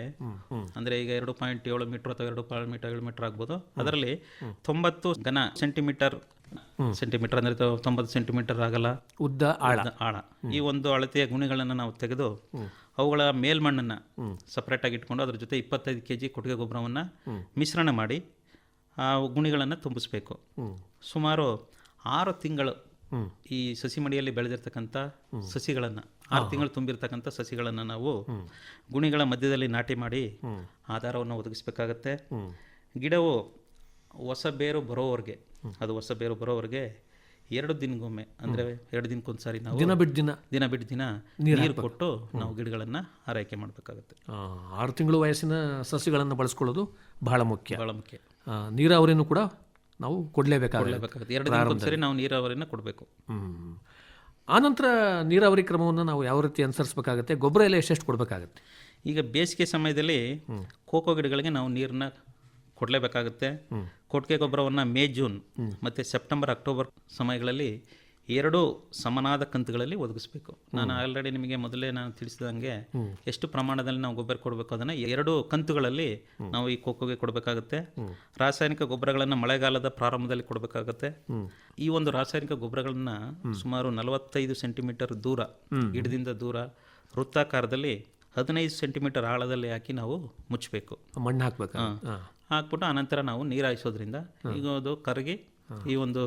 ಅಂದ್ರೆ ಈಗ ಎರಡು ಪಾಯಿಂಟ್ ಏಳು ಮೀಟರ್ ಅಥವಾ ಎರಡು ಪಾಯಿಂಟ್ ಮೀಟರ್ ಏಳು ಮೀಟರ್ ಆಗ್ಬೋದು. ಅದರಲ್ಲಿ ತೊಂಬತ್ತು ಘನ ಸೆಂಟಿಮೀಟರ್ ಸೆಂಟಿಮೀಟರ್ ಅಂದ್ರೆ ತೊಂಬತ್ತು ಸೆಂಟಿಮೀಟರ್ ಆಗಲ್ಲ. ಉದ್ದ ಆಳ. ಆಳ. ಈ ಒಂದು ಅಳತೆಯ ಗುಣಿಗಳನ್ನ ನಾವು ತೆಗೆದು ಅವುಗಳ ಮೇಲ್ಮಣ್ಣನ್ನ ಸಪ್ರೇಟ್ ಆಗಿ ಇಟ್ಕೊಂಡು ಅದ್ರ ಜೊತೆ ಇಪ್ಪತ್ತೈದು ಕೆ ಜಿ ಕೊಟ್ಟಿಗೆ ಗೊಬ್ಬರವನ್ನ ಮಿಶ್ರಣ ಮಾಡಿ ಆ ಗುಣಿಗಳನ್ನು ತುಂಬಿಸ್ಬೇಕು. ಸುಮಾರು ಆರು ತಿಂಗಳು ಈ ಸಸಿ ಮಡಿಯಲ್ಲಿ ಬೆಳೆದಿರ್ತಕ್ಕಂಥ ಸಸಿಗಳನ್ನು ಆರು ತಿಂಗಳು ತುಂಬಿರ್ತಕ್ಕಂಥ ಸಸಿಗಳನ್ನು ನಾವು ಗುಣಿಗಳ ಮಧ್ಯದಲ್ಲಿ ನಾಟಿ ಮಾಡಿ ಆಧಾರವನ್ನು ಒದಗಿಸ್ಬೇಕಾಗತ್ತೆ. ಗಿಡವು ಹೊಸ ಬೇರು ಬರೋವರೆಗೆ ಅದು ಹೊಸ ಬೇರು ಬರೋವರೆಗೆ ಎರಡು ದಿನಗೊಮ್ಮೆ ಅಂದರೆ ಎರಡು ದಿನಕ್ಕೊಂದ್ಸಾರಿ ನಾವು ದಿನ ಬಿಟ್ಟು ದಿನ ದಿನ ಬಿಟ್ಟು ದಿನ ನೀರು ಕೊಟ್ಟು ನಾವು ಗಿಡಗಳನ್ನು ಆರೈಕೆ ಮಾಡಬೇಕಾಗುತ್ತೆ. ಆರು ತಿಂಗಳು ವಯಸ್ಸಿನ ಸಸಿಗಳನ್ನು ಬಳಸ್ಕೊಳ್ಳೋದು ಬಹಳ ಮುಖ್ಯ. ಬಹಳ ಮುಖ್ಯ. ನೀರಾವರಿನೂ ಕೂಡ ನಾವು ಕೊಡಲೇಬೇಕಾಗುತ್ತೆ ನಾವು ನೀರಾವರಿನ ಕೊಡಬೇಕು. ಆನಂತರ ನೀರಾವರಿ ಕ್ರಮವನ್ನು ನಾವು ಯಾವ ರೀತಿ ಅನುಸರಿಸಬೇಕಾಗುತ್ತೆ? ಗೊಬ್ಬರ ಎಲ್ಲ ಎಷ್ಟೆಷ್ಟು ಕೊಡಬೇಕಾಗತ್ತೆ? ಈಗ ಬೇಸಿಗೆ ಸಮಯದಲ್ಲಿ ಕೋಕೋ ಗಿಡಗಳಿಗೆ ನಾವು ನೀರನ್ನ ಕೊಡಲೇಬೇಕಾಗುತ್ತೆ. ಕೊಟ್ಟಿಗೆ ಗೊಬ್ಬರವನ್ನು ಮೇ ಜೂನ್ ಮತ್ತು ಸೆಪ್ಟೆಂಬರ್ ಅಕ್ಟೋಬರ್ ಸಮಯಗಳಲ್ಲಿ ಎರಡು ಸಮನಾದ ಕಂತುಗಳಲ್ಲಿ ಒದಗಿಸ್ಬೇಕು. ನಾನು ಆಲ್ರೆಡಿ ನಿಮಗೆ ಮೊದಲೇ ನಾನು ತಿಳಿಸಿದಂಗೆ ಎಷ್ಟು ಪ್ರಮಾಣದಲ್ಲಿ ನಾವು ಗೊಬ್ಬರ ಕೊಡಬೇಕು ಅದನ್ನು ಎರಡು ಕಂತುಗಳಲ್ಲಿ ನಾವು ಈ ಕೋಕೋಗೆ ಕೊಡಬೇಕಾಗುತ್ತೆ. ರಾಸಾಯನಿಕ ಗೊಬ್ಬರಗಳನ್ನು ಮಳೆಗಾಲದ ಪ್ರಾರಂಭದಲ್ಲಿ ಕೊಡಬೇಕಾಗುತ್ತೆ. ಈ ಒಂದು ರಾಸಾಯನಿಕ ಗೊಬ್ಬರಗಳನ್ನು ಸುಮಾರು ನಲವತ್ತೈದು ಸೆಂಟಿಮೀಟರ್ ದೂರ ಗಿಡದಿಂದ ದೂರ ವೃತ್ತಾಕಾರದಲ್ಲಿ ಹದಿನೈದು ಸೆಂಟಿಮೀಟರ್ ಆಳದಲ್ಲಿ ಹಾಕಿ ನಾವು ಮುಚ್ಚಬೇಕು. ಮಣ್ಣು ಹಾಕ್ಬೇಕು ಹಾಕ್ಬಿಟ್ಟು ಆನಂತರ ನಾವು ನೀರು ಹಾಯಿಸೋದ್ರಿಂದ ಈಗ ಅದು ಕರಗಿ ಈ ಒಂದು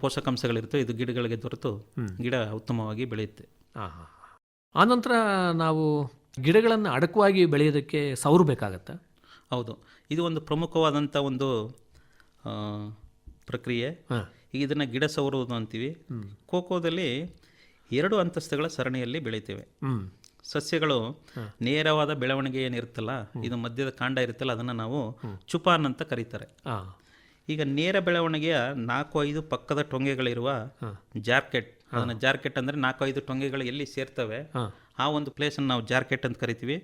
ಪೋಷಕಾಂಶಗಳಿರ್ತವೆ ಇದು ಗಿಡಗಳಿಗೆ ದೊರೆತು ಗಿಡ ಉತ್ತಮವಾಗಿ ಬೆಳೆಯುತ್ತೆ. ಆ ನಂತರ ಆನಂತರ ನಾವು ಗಿಡಗಳನ್ನು ಅಡಕವಾಗಿ ಬೆಳೆಯೋದಕ್ಕೆ ಸೌರು ಬೇಕಾಗತ್ತೆ? ಹೌದು. ಇದು ಒಂದು ಪ್ರಮುಖವಾದಂಥ ಒಂದು ಪ್ರಕ್ರಿಯೆ. ಇದನ್ನು ಗಿಡ ಸೌರುವುದು ಅಂತೀವಿ. ಕೋಕೋದಲ್ಲಿ ಎರಡು ಅಂತಸ್ತುಗಳ ಸರಣಿಯಲ್ಲಿ ಬೆಳಿತೇವೆ. ಸಸ್ಯಗಳು ನೇರವಾದ ಬೆಳವಣಿಗೆ ಏನಿರುತ್ತಲ್ಲ ಇದು ಮಧ್ಯದ ಕಾಂಡ ಇರುತ್ತಲ್ಲ ಅದನ್ನು ನಾವು ಚುಪಾನ್ ಅಂತ ಕರೀತಾರೆ. ಈಗ ನೇರ ಬೆಳವಣಿಗೆಯ ನಾಲ್ಕು ಐದು ಪಕ್ಕದ ಟೊಂಗೆಗಳಿರುವ ಜಾರ್ಕೆಟ್. ಅದನ್ನು ಜಾರ್ಕೆಟ್ ಅಂದ್ರೆ ನಾಲ್ಕು ಐದು ಟೊಂಗೆಗಳು ಎಲ್ಲಿ ಸೇರ್ತವೆ ಆ ಒಂದು ಪ್ಲೇಸನ್ನು ನಾವು ಜಾರ್ಕೆಟ್ ಅಂತ ಕರಿತೀವಿ.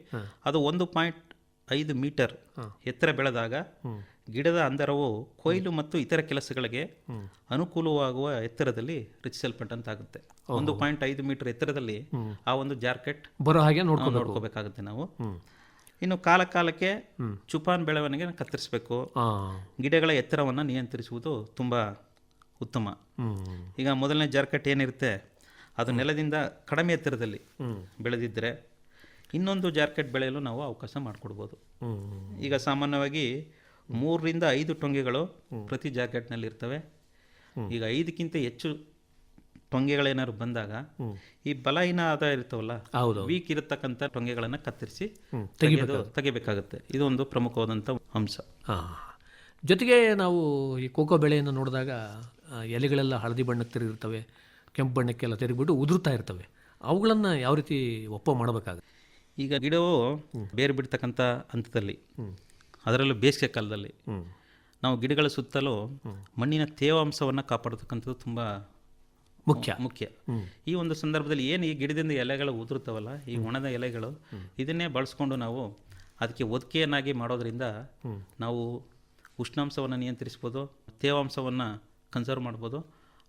ಅದು ಒಂದು ಪಾಯಿಂಟ್ ಐದು ಮೀಟರ್ ಎತ್ತರ ಬೆಳೆದಾಗ ಗಿಡದ ಅಂದರವು ಕೊಯ್ಲು ಮತ್ತು ಇತರ ಕೆಲಸಗಳಿಗೆ ಅನುಕೂಲವಾಗುವ ಎತ್ತರದಲ್ಲಿ ರಚಿಸಲ್ಪಟ್ಟಂತಾಗುತ್ತೆ. ಒಂದು ಪಾಯಿಂಟ್ ಐದು ಮೀಟರ್ ಎತ್ತರದಲ್ಲಿ ಆ ಒಂದು ಜಾರ್ಕೆಟ್ ಬರೋ ಹಾಗೆ ನೋಡ್ಕೊಂಡು ನೋಡ್ಕೋಬೇಕಾಗುತ್ತೆ ನಾವು. ಇನ್ನು ಕಾಲ ಕಾಲಕ್ಕೆ ಚುಪಾನ್ ಬೆಳವಣಿಗೆ ಕತ್ತರಿಸಬೇಕು. ಗಿಡಗಳ ಎತ್ತರವನ್ನು ನಿಯಂತ್ರಿಸುವುದು ತುಂಬ ಉತ್ತಮ. ಈಗ ಮೊದಲನೇ ಜಾರ್ಕಟ್ ಏನಿರುತ್ತೆ ಅದು ನೆಲದಿಂದ ಕಡಿಮೆ ಎತ್ತರದಲ್ಲಿ ಬೆಳೆದಿದ್ದರೆ ಇನ್ನೊಂದು ಜಾರ್ಕೆಟ್ ಬೆಳೆಯಲು ನಾವು ಅವಕಾಶ ಮಾಡಿಕೊಡ್ಬೋದು. ಈಗ ಸಾಮಾನ್ಯವಾಗಿ ಮೂರರಿಂದ ಐದು ಟೊಂಗೆಗಳು ಪ್ರತಿ ಜಾರ್ಕೆಟ್ನಲ್ಲಿ ಇರ್ತವೆ. ಈಗ ಐದಕ್ಕಿಂತ ಹೆಚ್ಚು ಟೊಂಗೆಗಳೇನಾದ್ರು ಬಂದಾಗ ಈ ಬಲಹೀನ ಆದ ಇರ್ತಾವಲ್ಲ ಹೌದು. ವೀಕ್ ಇರತಕ್ಕಂಥ ಟೊಂಗೆಗಳನ್ನು ಕತ್ತರಿಸಿ ತೆಗೆದು ತೆಗಿಬೇಕಾಗುತ್ತೆ. ಇದು ಒಂದು ಪ್ರಮುಖವಾದಂಥ ಅಂಶ. ಜೊತೆಗೆ ನಾವು ಈ ಕೋಕೋ ಬೆಳೆಯನ್ನು ನೋಡಿದಾಗ ಎಲೆಗಳೆಲ್ಲ ಹಳದಿ ಬಣ್ಣಕ್ಕೆ ತಿರುಗಿರ್ತವೆ ಕೆಂಪು ಬಣ್ಣಕ್ಕೆಲ್ಲ ತಿರುಗಿಬಿಟ್ಟು ಉದುರ್ತಾ ಇರ್ತವೆ. ಅವುಗಳನ್ನು ಯಾವ ರೀತಿ ಒಪ್ಪ ಮಾಡಬೇಕಾಗುತ್ತೆ? ಈಗ ಗಿಡವು ಬೇರೆ ಬಿಡ್ತಕ್ಕಂಥ ಹಂತದಲ್ಲಿ ಅದರಲ್ಲೂ ಬೇಸಿಗೆ ಕಾಲದಲ್ಲಿ ನಾವು ಗಿಡಗಳ ಸುತ್ತಲೂ ಮಣ್ಣಿನ ತೇವಾಂಶವನ್ನು ಕಾಪಾಡತಕ್ಕಂಥದ್ದು ತುಂಬ ಮುಖ್ಯ. ಮುಖ್ಯ. ಈ ಒಂದು ಸಂದರ್ಭದಲ್ಲಿ ಏನು ಈ ಗಿಡದಿಂದ ಎಲೆಗಳು ಉದುರುತ್ತವಲ್ಲ ಈ ಒಣದ ಎಲೆಗಳು ಇದನ್ನೇ ಬಳಸ್ಕೊಂಡು ನಾವು ಅದಕ್ಕೆ ಒದಕೆಯನ್ನಾಗಿ ಮಾಡೋದ್ರಿಂದ ನಾವು ಉಷ್ಣಾಂಶವನ್ನು ನಿಯಂತ್ರಿಸ್ಬೋದು ತೇವಾಂಶವನ್ನು ಕನ್ಸರ್ವ್ ಮಾಡ್ಬೋದು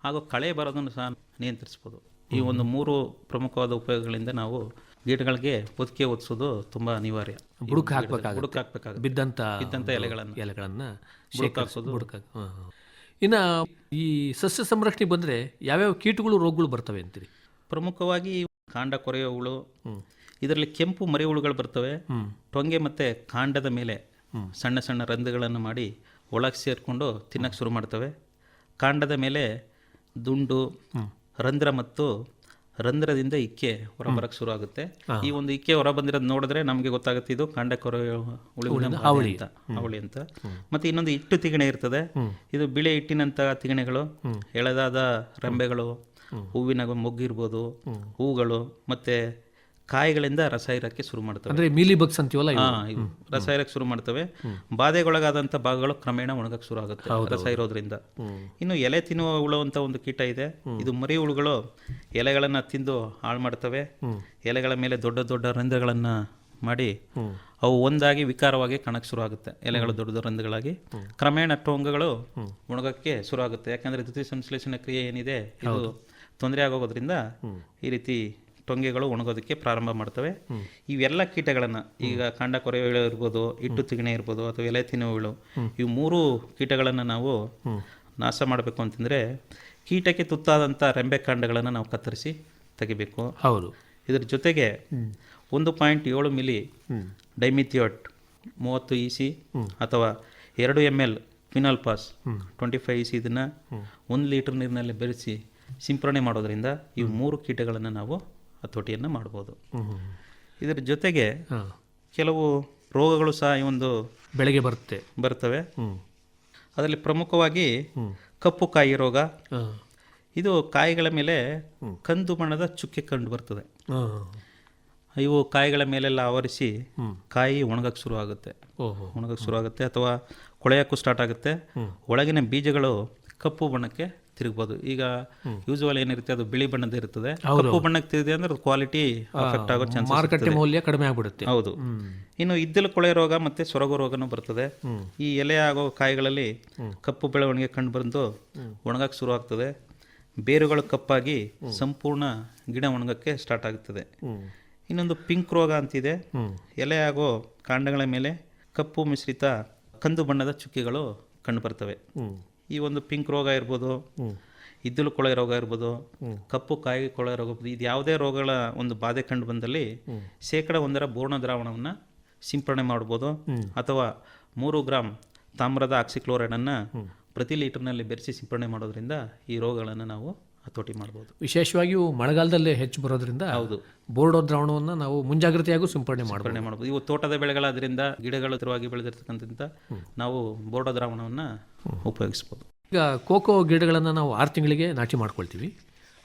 ಹಾಗೂ ಕಳೆ ಬರೋದನ್ನು ಸಹ ನಿಯಂತ್ರಿಸ್ಬೋದು. ಈ ಒಂದು ಮೂರು ಪ್ರಮುಖವಾದ ಉಪಯೋಗಗಳಿಂದ ನಾವು ಗಿಡಗಳಿಗೆ ಒದಕೆ ಒದಿಸೋದು ತುಂಬ ಅನಿವಾರ್ಯ. ಬುಡಕ್ಕೆ ಹಾಕ್ಬೇಕಾಗುತ್ತೆ. ಬುಡಕ್ಕೆ ಹಾಕ್ಬೇಕಾಗುತ್ತೆ. ಬಿದ್ದಂಥ ಬಿದ್ದಂಥ ಎಲೆಗಳನ್ನು. ಎಲೆಗಳನ್ನು ಶೇಖರಿಸೋದು ಹಾಕ್ಸೋದು. ಬುಡಕ್ಕೆ ಹಾಕ್- ಹಾ, ಹಾ. ಇನ್ನು ಈ ಸಸ್ಯ ಸಂರಕ್ಷಣೆ ಬಂದರೆ ಯಾವ್ಯಾವ ಕೀಟಗಳು ರೋಗಗಳು ಬರ್ತವೆ ಅಂತೀರಿ? ಪ್ರಮುಖವಾಗಿ ಕಾಂಡ ಕೊರೆಯೋ ಹುಳು ಇದರಲ್ಲಿ ಕೆಂಪು ಮರಿ ಹುಳುಗಳು ಬರ್ತವೆ. ಟೊಂಗೆ ಮತ್ತು ಕಾಂಡದ ಮೇಲೆ ಸಣ್ಣ ಸಣ್ಣ ರಂಧ್ರಗಳನ್ನು ಮಾಡಿ ಒಳಗೆ ಸೇರಿಕೊಂಡು ತಿನ್ನಕ್ಕೆ ಶುರು ಮಾಡ್ತವೆ. ಕಾಂಡದ ಮೇಲೆ ದುಂಡು ರಂಧ್ರ ಮತ್ತು ರಂಧ್ರದಿಂದ ಇಕ್ಕೆ ಹೊರ ಬರಕ್ಕೆ ಶುರು ಆಗುತ್ತೆ ಈ ಒಂದು ಇಕ್ಕೆ ಹೊರ ಬಂದಿರೋದು ನೋಡಿದ್ರೆ ನಮಗೆ ಗೊತ್ತಾಗುತ್ತೆ ಇದು ಕಾಂಡ ಅವಳಿ. ಅಂತ. ಅವಳಿ ಅಂತ. ಮತ್ತೆ ಇನ್ನೊಂದು ಇಟ್ಟು ತಿಗಣೆ ಇರ್ತದೆ. ಇದು ಬಿಳಿ ಹಿಟ್ಟಿನಂತಹ ತಿಗಣೆಗಳು. ಎಳೆದಾದ ರೆಂಬೆಗಳು. ಹೂವಿನ ಮೊಗ್ಗಿರ್ಬೋದು. ಹೂಗಳು. ಮತ್ತೆ ಕಾಯಿಗಳಿಂದ ರಸ ಇರಕ್ಕೆ ಶುರು ಮಾಡ್ತವೆ. ಅಂದರೆ ಮೀಲಿ ಬಗ್ಸ್ ಅಂತೀವಲ್ಲ ಹಾಂ ರಸ ಇರಕ್ಕೆ ಶುರು ಮಾಡ್ತವೆ. ಬಾಧೆಗೊಳಗಾದಂಥ ಭಾಗಗಳು ಕ್ರಮೇಣ ಒಣಗಕ್ಕೆ ಶುರು ಆಗುತ್ತೆ ರಸ ಇರೋದ್ರಿಂದ. ಇನ್ನು ಎಲೆ ತಿನ್ನುವ ಹುಳು ಅಂತ ಒಂದು ಕೀಟ ಇದೆ. ಇದು ಮರಿ ಹುಳುಗಳು ಎಲೆಗಳನ್ನು ತಿಂದು ಹಾಳು ಮಾಡ್ತವೆ. ಎಲೆಗಳ ಮೇಲೆ ದೊಡ್ಡ ದೊಡ್ಡ ರಂಧ್ರಗಳನ್ನು ಮಾಡಿ ಅವು ಒಂದಾಗಿ ವಿಕಾರವಾಗಿ ಕಾಣಕ್ಕೆ ಶುರು ಆಗುತ್ತೆ. ಎಲೆಗಳು ದೊಡ್ಡ ದೊಡ್ಡ ರಂಧ್ರಗಳಾಗಿ ಕ್ರಮೇಣ ಟೊಂಗಗಳು ಒಣಗಕ್ಕೆ ಶುರು ಆಗುತ್ತೆ. ಯಾಕಂದ್ರೆ ದ್ವಿತೀಯ ಸಂಶ್ಲೇಷಣ ಕ್ರಿಯೆ ಏನಿದೆ ಇದು ತೊಂದರೆ ಆಗೋಗೋದ್ರಿಂದ ಈ ರೀತಿ ಟೊಂಗೆಗಳು ಒಣಗೋದಕ್ಕೆ ಪ್ರಾರಂಭ ಮಾಡ್ತವೆ. ಇವೆಲ್ಲ ಕೀಟಗಳನ್ನು ಈಗ ಕಾಂಡ ಕೊರೆಯುವ ಇರ್ಬೋದು ಇಟ್ಟು ತಿಗಣೆ ಇರ್ಬೋದು ಅಥವಾ ಎಲೆ ತಿನ್ನುವಳು ಇವು ಮೂರು ಕೀಟಗಳನ್ನು ನಾವು ನಾಶ ಮಾಡಬೇಕು ಅಂತಂದರೆ ಕೀಟಕ್ಕೆ ತುತ್ತಾದಂಥ ರೆಂಬೆ ಕಾಂಡಗಳನ್ನು ನಾವು ಕತ್ತರಿಸಿ ತೆಗಿಬೇಕು. ಹೌದು. ಇದರ ಜೊತೆಗೆ ಒಂದು ಪಾಯಿಂಟ್ ಏಳು ಮಿಲಿ ಡೈಮಿಥಿಯೋಟ್ ಮೂವತ್ತು ಇ ಸಿ ಅಥವಾ ಎರಡು M L quinalphos twenty five E C ಇದನ್ನು ಒಂದು ಲೀಟರ್ ನೀರಿನಲ್ಲಿ ಬೆರೆಸಿ ಸಿಂಪರಣೆ ಮಾಡೋದರಿಂದ ಈ ಮೂರು ಕೀಟಗಳನ್ನು ನಾವು ಹತೋಟಿಯನ್ನು ಮಾಡ್ಬೋದು. ಇದರ ಜೊತೆಗೆ ಕೆಲವು ರೋಗಗಳು ಸಹ ಈ ಒಂದು ಬೆಳಗ್ಗೆ ಬರುತ್ತೆ. ಬರ್ತವೆ. ಅದರಲ್ಲಿ ಪ್ರಮುಖವಾಗಿ ಕಪ್ಪು ಕಾಯಿ ರೋಗ. ಇದು ಕಾಯಿಗಳ ಮೇಲೆ ಕಂದು ಬಣ್ಣದ ಚುಕ್ಕೆ ಕಂಡು ಬರ್ತದೆ. ಇವು ಕಾಯಿಗಳ ಮೇಲೆಲ್ಲ ಆವರಿಸಿ ಕಾಯಿ ಒಣಗಕ್ಕೆ ಶುರು ಆಗುತ್ತೆ. ಓಹೋ. ಒಣಗಕ್ಕೆ ಶುರು ಆಗುತ್ತೆ ಅಥವಾ ಕೊಳೆಯೋಕ್ಕೂ ಸ್ಟಾರ್ಟ್ ಆಗುತ್ತೆ. ಒಳಗಿನ ಬೀಜಗಳು ಕಪ್ಪು ಬಣ್ಣಕ್ಕೆ ತಿರುಗ್ಬೋದು. ಈಗ ಯೂಸುವಲ್ ಏನಿರುತ್ತೆ ಅದು ಬಿಳಿ ಬಣ್ಣದ ಇರುತ್ತದೆ. ಕಪ್ಪು ಬಣ್ಣಕ್ಕೆ ತಿರುಗಿದೆ ಅಂದ್ರೆ ಕ್ವಾಲಿಟಿ ಅಫೆಕ್ಟ್ ಆಗೋ ಚಾನ್ಸ್ ಮಾರುಕಟ್ಟೆ ಮೌಲ್ಯ ಕಡಿಮೆ ಆಗ್ಬಿಡುತ್ತೆ. ಹೌದು. ಇನ್ನು ಇದ್ದಲು ಕೊಳೆ ರೋಗ ಮತ್ತೆ ಸೊರಗು ರೋಗನೂ ಬರ್ತದೆ. ಈ ಎಲೆ ಆಗೋ ಕಾಯಿಗಳಲ್ಲಿ ಕಪ್ಪು ಬೆಳವಣಿಗೆ ಕಂಡು ಬಂದು ಒಣಗಕ್ಕೆ ಶುರು ಆಗ್ತದೆ. ಬೇರುಗಳು ಕಪ್ಪಾಗಿ ಸಂಪೂರ್ಣ ಗಿಡ ಒಣಗಕ್ಕೆ ಸ್ಟಾರ್ಟ್ ಆಗುತ್ತದೆ. ಇನ್ನೊಂದು ಪಿಂಕ್ ರೋಗ ಅಂತಿದೆ ಎಲೆ ಆಗೋ ಕಾಂಡಗಳ ಮೇಲೆ ಕಪ್ಪು ಮಿಶ್ರಿತ ಕಂದು ಬಣ್ಣದ ಚುಕ್ಕಿಗಳು ಕಂಡು ಬರ್ತವೆ. ಈ ಒಂದು ಪಿಂಕ್ ರೋಗ ಇರ್ಬೋದು ಇದ್ದಲು ಕೊಳೆ ರೋಗ ಇರ್ಬೋದು ಕಪ್ಪು ಕಾಯಿ ಕೊಳೆ ರೋಗ ಇರ್ಬೋದು ಇದು ಯಾವುದೇ ರೋಗಗಳ ಒಂದು ಬಾಧೆ ಕಂಡು ಬಂದಲ್ಲಿ ಶೇಕಡ ಒಂದರ ಬೋರ್ಣ ದ್ರಾವಣವನ್ನು ಸಿಂಪಡಣೆ ಮಾಡ್ಬೋದು. ಅಥವಾ ಮೂರು ಗ್ರಾಮ್ ತಾಮ್ರದ ಆಕ್ಸಿಕ್ಲೋರೈಡನ್ನು ಪ್ರತಿ ಲೀಟರ್ನಲ್ಲಿ ಬೆರೆಸಿ ಸಿಂಪಡಣೆ ಮಾಡೋದ್ರಿಂದ ಈ ರೋಗಗಳನ್ನು ನಾವು ಹತೋಟಿ ಮಾಡ್ಬೋದು. ವಿಶೇಷವಾಗಿಯೂ ಮಳೆಗಾಲದಲ್ಲಿ ಹೆಚ್ಚು ಬರೋದ್ರಿಂದ ಹೌದು. ಬೋರ್ಡೋ ದ್ರಾವಣವನ್ನು ನಾವು ಮುಂಜಾಗ್ರತೆಯಾಗೂ ಸಿಂಪಡಣೆ ಮಾಡಬಹುದು ಮಾಡ್ಬೋದು. ಇವು ತೋಟದ ಬೆಳೆಗಳಾದ್ರಿಂದ ಗಿಡಗಳು ಹತ್ತಿರವಾಗಿ ಬೆಳೆದಿರ್ತಕ್ಕಂಥ ನಾವು ಬೋರ್ಡೋ ದ್ರಾವಣವನ್ನು ಉಪಯೋಗಿಸ್ಬೋದು. ಈಗ ಕೋಕೋ ಗಿಡಗಳನ್ನು ನಾವು ಆರು ತಿಂಗಳಿಗೆ ನಾಟಿ ಮಾಡ್ಕೊಳ್ತೀವಿ.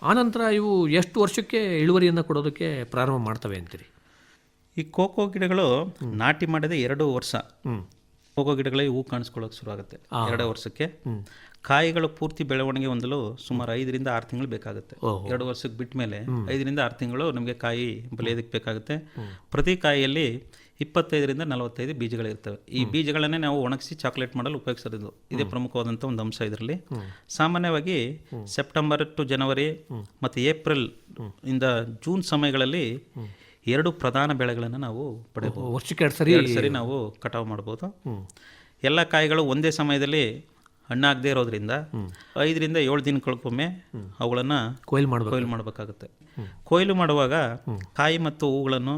ಆನಂತರ ಇವು ಎಷ್ಟು ವರ್ಷಕ್ಕೆ ಇಳುವರಿಯನ್ನು ಕೊಡೋದಕ್ಕೆ ಪ್ರಾರಂಭ ಮಾಡ್ತವೆ ಅಂತೀರಿ? ಈ ಕೋಕೋ ಗಿಡಗಳು ನಾಟಿ ಮಾಡಿದ ಎರಡು ವರ್ಷ. ಕೋಕೋ ಗಿಡಗಳಿಗೆ ಹೂ ಕಾಣಿಸ್ಕೊಳ್ಳೋಕೆ ಶುರು ಆಗುತ್ತೆ ಎರಡು ವರ್ಷಕ್ಕೆ. ಕಾಯಿಗಳು ಪೂರ್ತಿ ಬೆಳವಣಿಗೆ ಹೊಂದಲು ಸುಮಾರು ಐದರಿಂದ ಆರು ತಿಂಗಳು ಬೇಕಾಗುತ್ತೆ. ಎರಡು ವರ್ಷಕ್ಕೆ ಬಿಟ್ಟ ಮೇಲೆ ಐದರಿಂದ ಆರು ತಿಂಗಳು ನಮಗೆ ಕಾಯಿ ಬೆಳೆಯೋದಕ್ಕೆ ಬೇಕಾಗುತ್ತೆ. ಪ್ರತಿ ಕಾಯಿಯಲ್ಲಿ ಇಪ್ಪತ್ತೈದರಿಂದ ನಲವತ್ತೈದು ಬೀಜಗಳಿರ್ತವೆ ಈ ಬೀಜಗಳನ್ನೇ ನಾವು ಒಣಗಿಸಿ ಚಾಕ್ಲೇಟ್ ಮಾಡಲು ಉಪಯೋಗಿಸೋದು ಇದೇ ಪ್ರಮುಖವಾದಂಥ ಒಂದು ಅಂಶ ಇದರಲ್ಲಿ. ಸಾಮಾನ್ಯವಾಗಿ ಸೆಪ್ಟೆಂಬರ್ ಟು ಜನವರಿ ಮತ್ತು ಏಪ್ರಿಲ್ ಇಂದ ಜೂನ್ ಸಮಯಗಳಲ್ಲಿ ಎರಡು ಪ್ರಧಾನ ಬೆಳೆಗಳನ್ನು ನಾವು ಪಡೆಯಬಹುದು. ವರ್ಷಕ್ಕೆ ಎರಡು ಸರಿ ಎರಡು ಸರಿ ನಾವು ಕಟಾವು ಮಾಡ್ಬೋದು ಎಲ್ಲ ಕಾಯಿಗಳು ಒಂದೇ ಸಮಯದಲ್ಲಿ ಹಣ್ಣಾಗದೇ ಇರೋದ್ರಿಂದ ಐದರಿಂದ ಏಳು ದಿನಗಳಿಗೊಮ್ಮೆ ಅವುಗಳನ್ನು ಕೊಯ್ಲು ಮಾಡಬೇಕು. ಕೊಯ್ಲು ಮಾಡಬೇಕಾಗುತ್ತೆ. ಕೊಯ್ಲು ಮಾಡುವಾಗ ಕಾಯಿ ಮತ್ತು ಹೂಗಳನ್ನು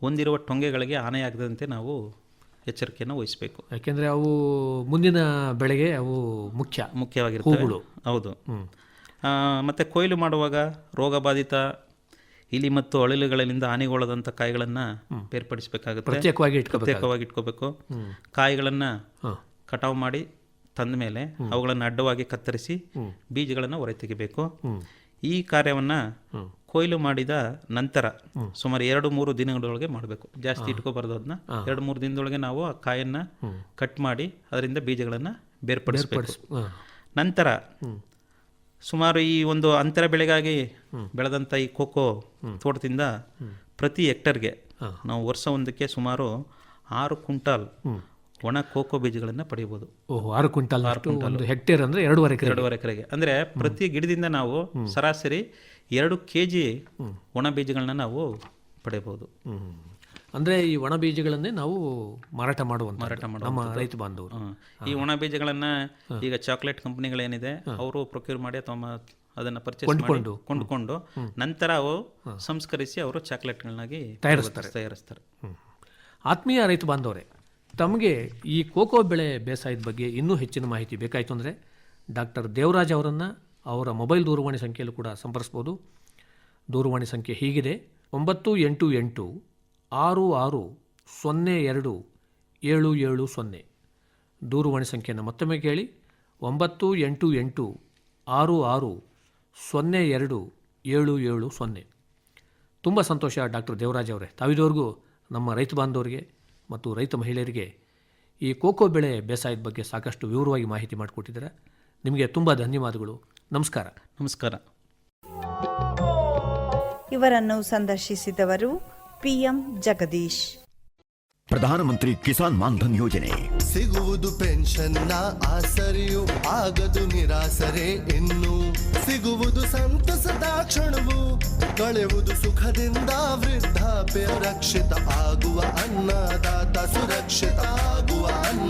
ಹೊಂದಿರುವ ಟೊಂಗೆಗಳಿಗೆ ಹಾನಿಯಾಗದಂತೆ ನಾವು ಎಚ್ಚರಿಕೆಯನ್ನು ವಹಿಸಬೇಕು. ಯಾಕೆಂದರೆ ಅವು ಮುಂದಿನ ಬೆಳೆಗೆ ಅವು ಮುಖ್ಯ. ಮುಖ್ಯವಾಗಿರ್ತವೆ. ಹೂಗಳು. ಹೌದು. ಮತ್ತು ಕೊಯ್ಲು ಮಾಡುವಾಗ ರೋಗಬಾಧಿತ ಇಲಿ ಮತ್ತು ಅಳಿಲುಗಳಿಂದ ಹಾನಿಗೊಳ್ಳದಂಥ ಕಾಯಿಗಳನ್ನು ಬೇರ್ಪಡಿಸಬೇಕಾಗುತ್ತೆ. ಪ್ರತ್ಯೇಕವಾಗಿ ಇಟ್ಕೋಬೇಕು. ಕಾಯಿಗಳನ್ನು ಕಟಾವು ಮಾಡಿ ತಂದ ಮೇಲೆ ಅವುಗಳನ್ನು ಅಡ್ಡವಾಗಿ ಕತ್ತರಿಸಿ ಬೀಜಗಳನ್ನು ಹೊರ ತೆಗಿಬೇಕು ಈ ಕಾರ್ಯವನ್ನು ಕೊಯ್ಲು ಮಾಡಿದ ನಂತರ ಸುಮಾರು ಎರಡು ಮೂರು ದಿನಗಳೊಳಗೆ ಮಾಡಬೇಕು. ಜಾಸ್ತಿ ಇಟ್ಕೋಬಾರ್ದು ಅದನ್ನ. ಎರಡು ಮೂರು ದಿನದೊಳಗೆ ನಾವು ಆ ಕಾಯನ್ನು ಕಟ್ ಮಾಡಿ ಅದರಿಂದ ಬೀಜಗಳನ್ನು ಬೇರ್ಪಡಿಸಬೇಕು. ನಂತರ ಸುಮಾರು ಈ ಒಂದು ಅಂತರ ಬೆಳೆಗಾಗಿ ಬೆಳೆದಂಥ ಈ ಕೋಕೋ ತೋಟದಿಂದ ಪ್ರತಿ ಹೆಕ್ಟರ್ಗೆ ನಾವು ವರ್ಷ ಒಂದಕ್ಕೆ ಸುಮಾರು ಆರು ಕ್ವಿಂಟಾಲ್ ಒಣ ಕೋಕೋ ಬೀಜಗಳನ್ನು ಪಡೆಯಬಹುದು ಓಹೋ ಆರು ಕ್ವಿಂಟಲ್ ಒಂದು ಹೆಕ್ಟೇರ್ ಅಂದರೆ ಎರಡೂವರೆ ಎರಡೂವರೆ ಎಕರೆಗೆ. ಅಂದರೆ ಪ್ರತಿ ಗಿಡದಿಂದ ನಾವು ಸರಾಸರಿ ಎರಡು ಕೆ ಜಿ ಒಣ ಬೀಜಗಳನ್ನ ನಾವು ಪಡೆಯಬಹುದು. ಅಂದ್ರೆ ಈ ಒಣ ಬೀಜಗಳನ್ನೇ ನಾವು ಮಾರಾಟ ಮಾಡುವಂತ ಮಾರಾಟ ನಮ್ಮ ಮಾಡುವಂಥದ್ದು. ರೈತ ಬಾಂಧವರು. ಈ ಒಣ ಬೀಜಗಳನ್ನ ಈಗ ಚಾಕ್ಲೇಟ್ ಕಂಪನಿಗಳೇನಿದೆ ಅವರು ಪ್ರೊಕ್ಯೂರ್ ಮಾಡಿ ಅಥವಾ ಅದನ್ನ ಪರ್ಚೇಸ್ ಕೊಂಡ್ಕೊಂಡು. ಕೊಂಡ್ಕೊಂಡು ನಂತರ ಅವು ಸಂಸ್ಕರಿಸಿ ಅವರು ಚಾಕ್ಲೇಟ್ಗಳನ್ನಾಗಿ ತಯಾರಿಸ್ತಾರೆ. ತಯಾರಿಸ್ತಾರೆ. ಆತ್ಮೀಯ ರೈತ ಬಾಂಧವರೇ ತಮಗೆ ಈ ಕೋಕೋ ಬೆಳೆ ಬೇಸಾಯದ ಬಗ್ಗೆ ಇನ್ನೂ ಹೆಚ್ಚಿನ ಮಾಹಿತಿ ಬೇಕಾಯಿತು ಅಂದರೆ ಡಾಕ್ಟರ್ ದೇವರಾಜ್ ಅವರನ್ನು ಅವರ ಮೊಬೈಲ್ ದೂರವಾಣಿ ಸಂಖ್ಯೆಯಲ್ಲೂ ಕೂಡ ಸಂಪರ್ಸ್ಬೋದು. ದೂರವಾಣಿ ಸಂಖ್ಯೆ ಹೀಗಿದೆ. ಒಂಬತ್ತು ಎಂಟು ಎಂಟು ಆರು ಆರು ಸೊನ್ನೆ ಎರಡು ಏಳು ಏಳು ಸೊನ್ನೆ. ದೂರವಾಣಿ ಸಂಖ್ಯೆಯನ್ನು ಮತ್ತೊಮ್ಮೆ ಕೇಳಿ. ಒಂಬತ್ತು ಎಂಟು ಎಂಟು ಆರು ಆರು ಸೊನ್ನೆ ಎರಡು ಏಳು ಏಳು ಸೊನ್ನೆ. ತುಂಬ ಸಂತೋಷ ಡಾಕ್ಟರ್ ದೇವರಾಜ್ ಅವರೇ. ತಾವಿದವರೆಗೂ ನಮ್ಮ ರೈತ ಬಾಂಧವರಿಗೆ ಮತ್ತು ರೈತ ಮಹಿಳೆಯರಿಗೆ ಈ ಕೋಕೋ ಬೆಳೆ ಬೇಸಾಯದ ಬಗ್ಗೆ ಸಾಕಷ್ಟು ವಿವರವಾಗಿ ಮಾಹಿತಿ ಮಾಡಿಕೊಟ್ಟಿದ್ದಾರೆ. ನಿಮಗೆ ತುಂಬ ಧನ್ಯವಾದಗಳು. ನಮಸ್ಕಾರ. ನಮಸ್ಕಾರ. ಇವರನ್ನು ಸಂದರ್ಶಿಸಿದವರು ಪಿಎಂ ಜಗದೀಶ್. ಪ್ರಧಾನಮಂತ್ರಿ ಕಿಸಾನ್ ಮಾನ್ಧನ್ ಯೋಜನೆ. ಸಿಗುವುದು ಪೆನ್ಷನ್ನ ಆಸರಿಯು, ಆಗದು ನಿರಾಸರೆ ಇನ್ನು. ಸಿಗುವುದು ಸಂತಸದ ಕ್ಷಣವು ಕಳೆಯುವುದು ಸುಖದಿಂದ ವೃದ್ಧಾಪ್ಯ ರಕ್ಷಿತ ಆಗುವ ಅನ್ನದಾತ ಸುರಕ್ಷಿತ ಆಗುವ ಅನ್ನದಾತ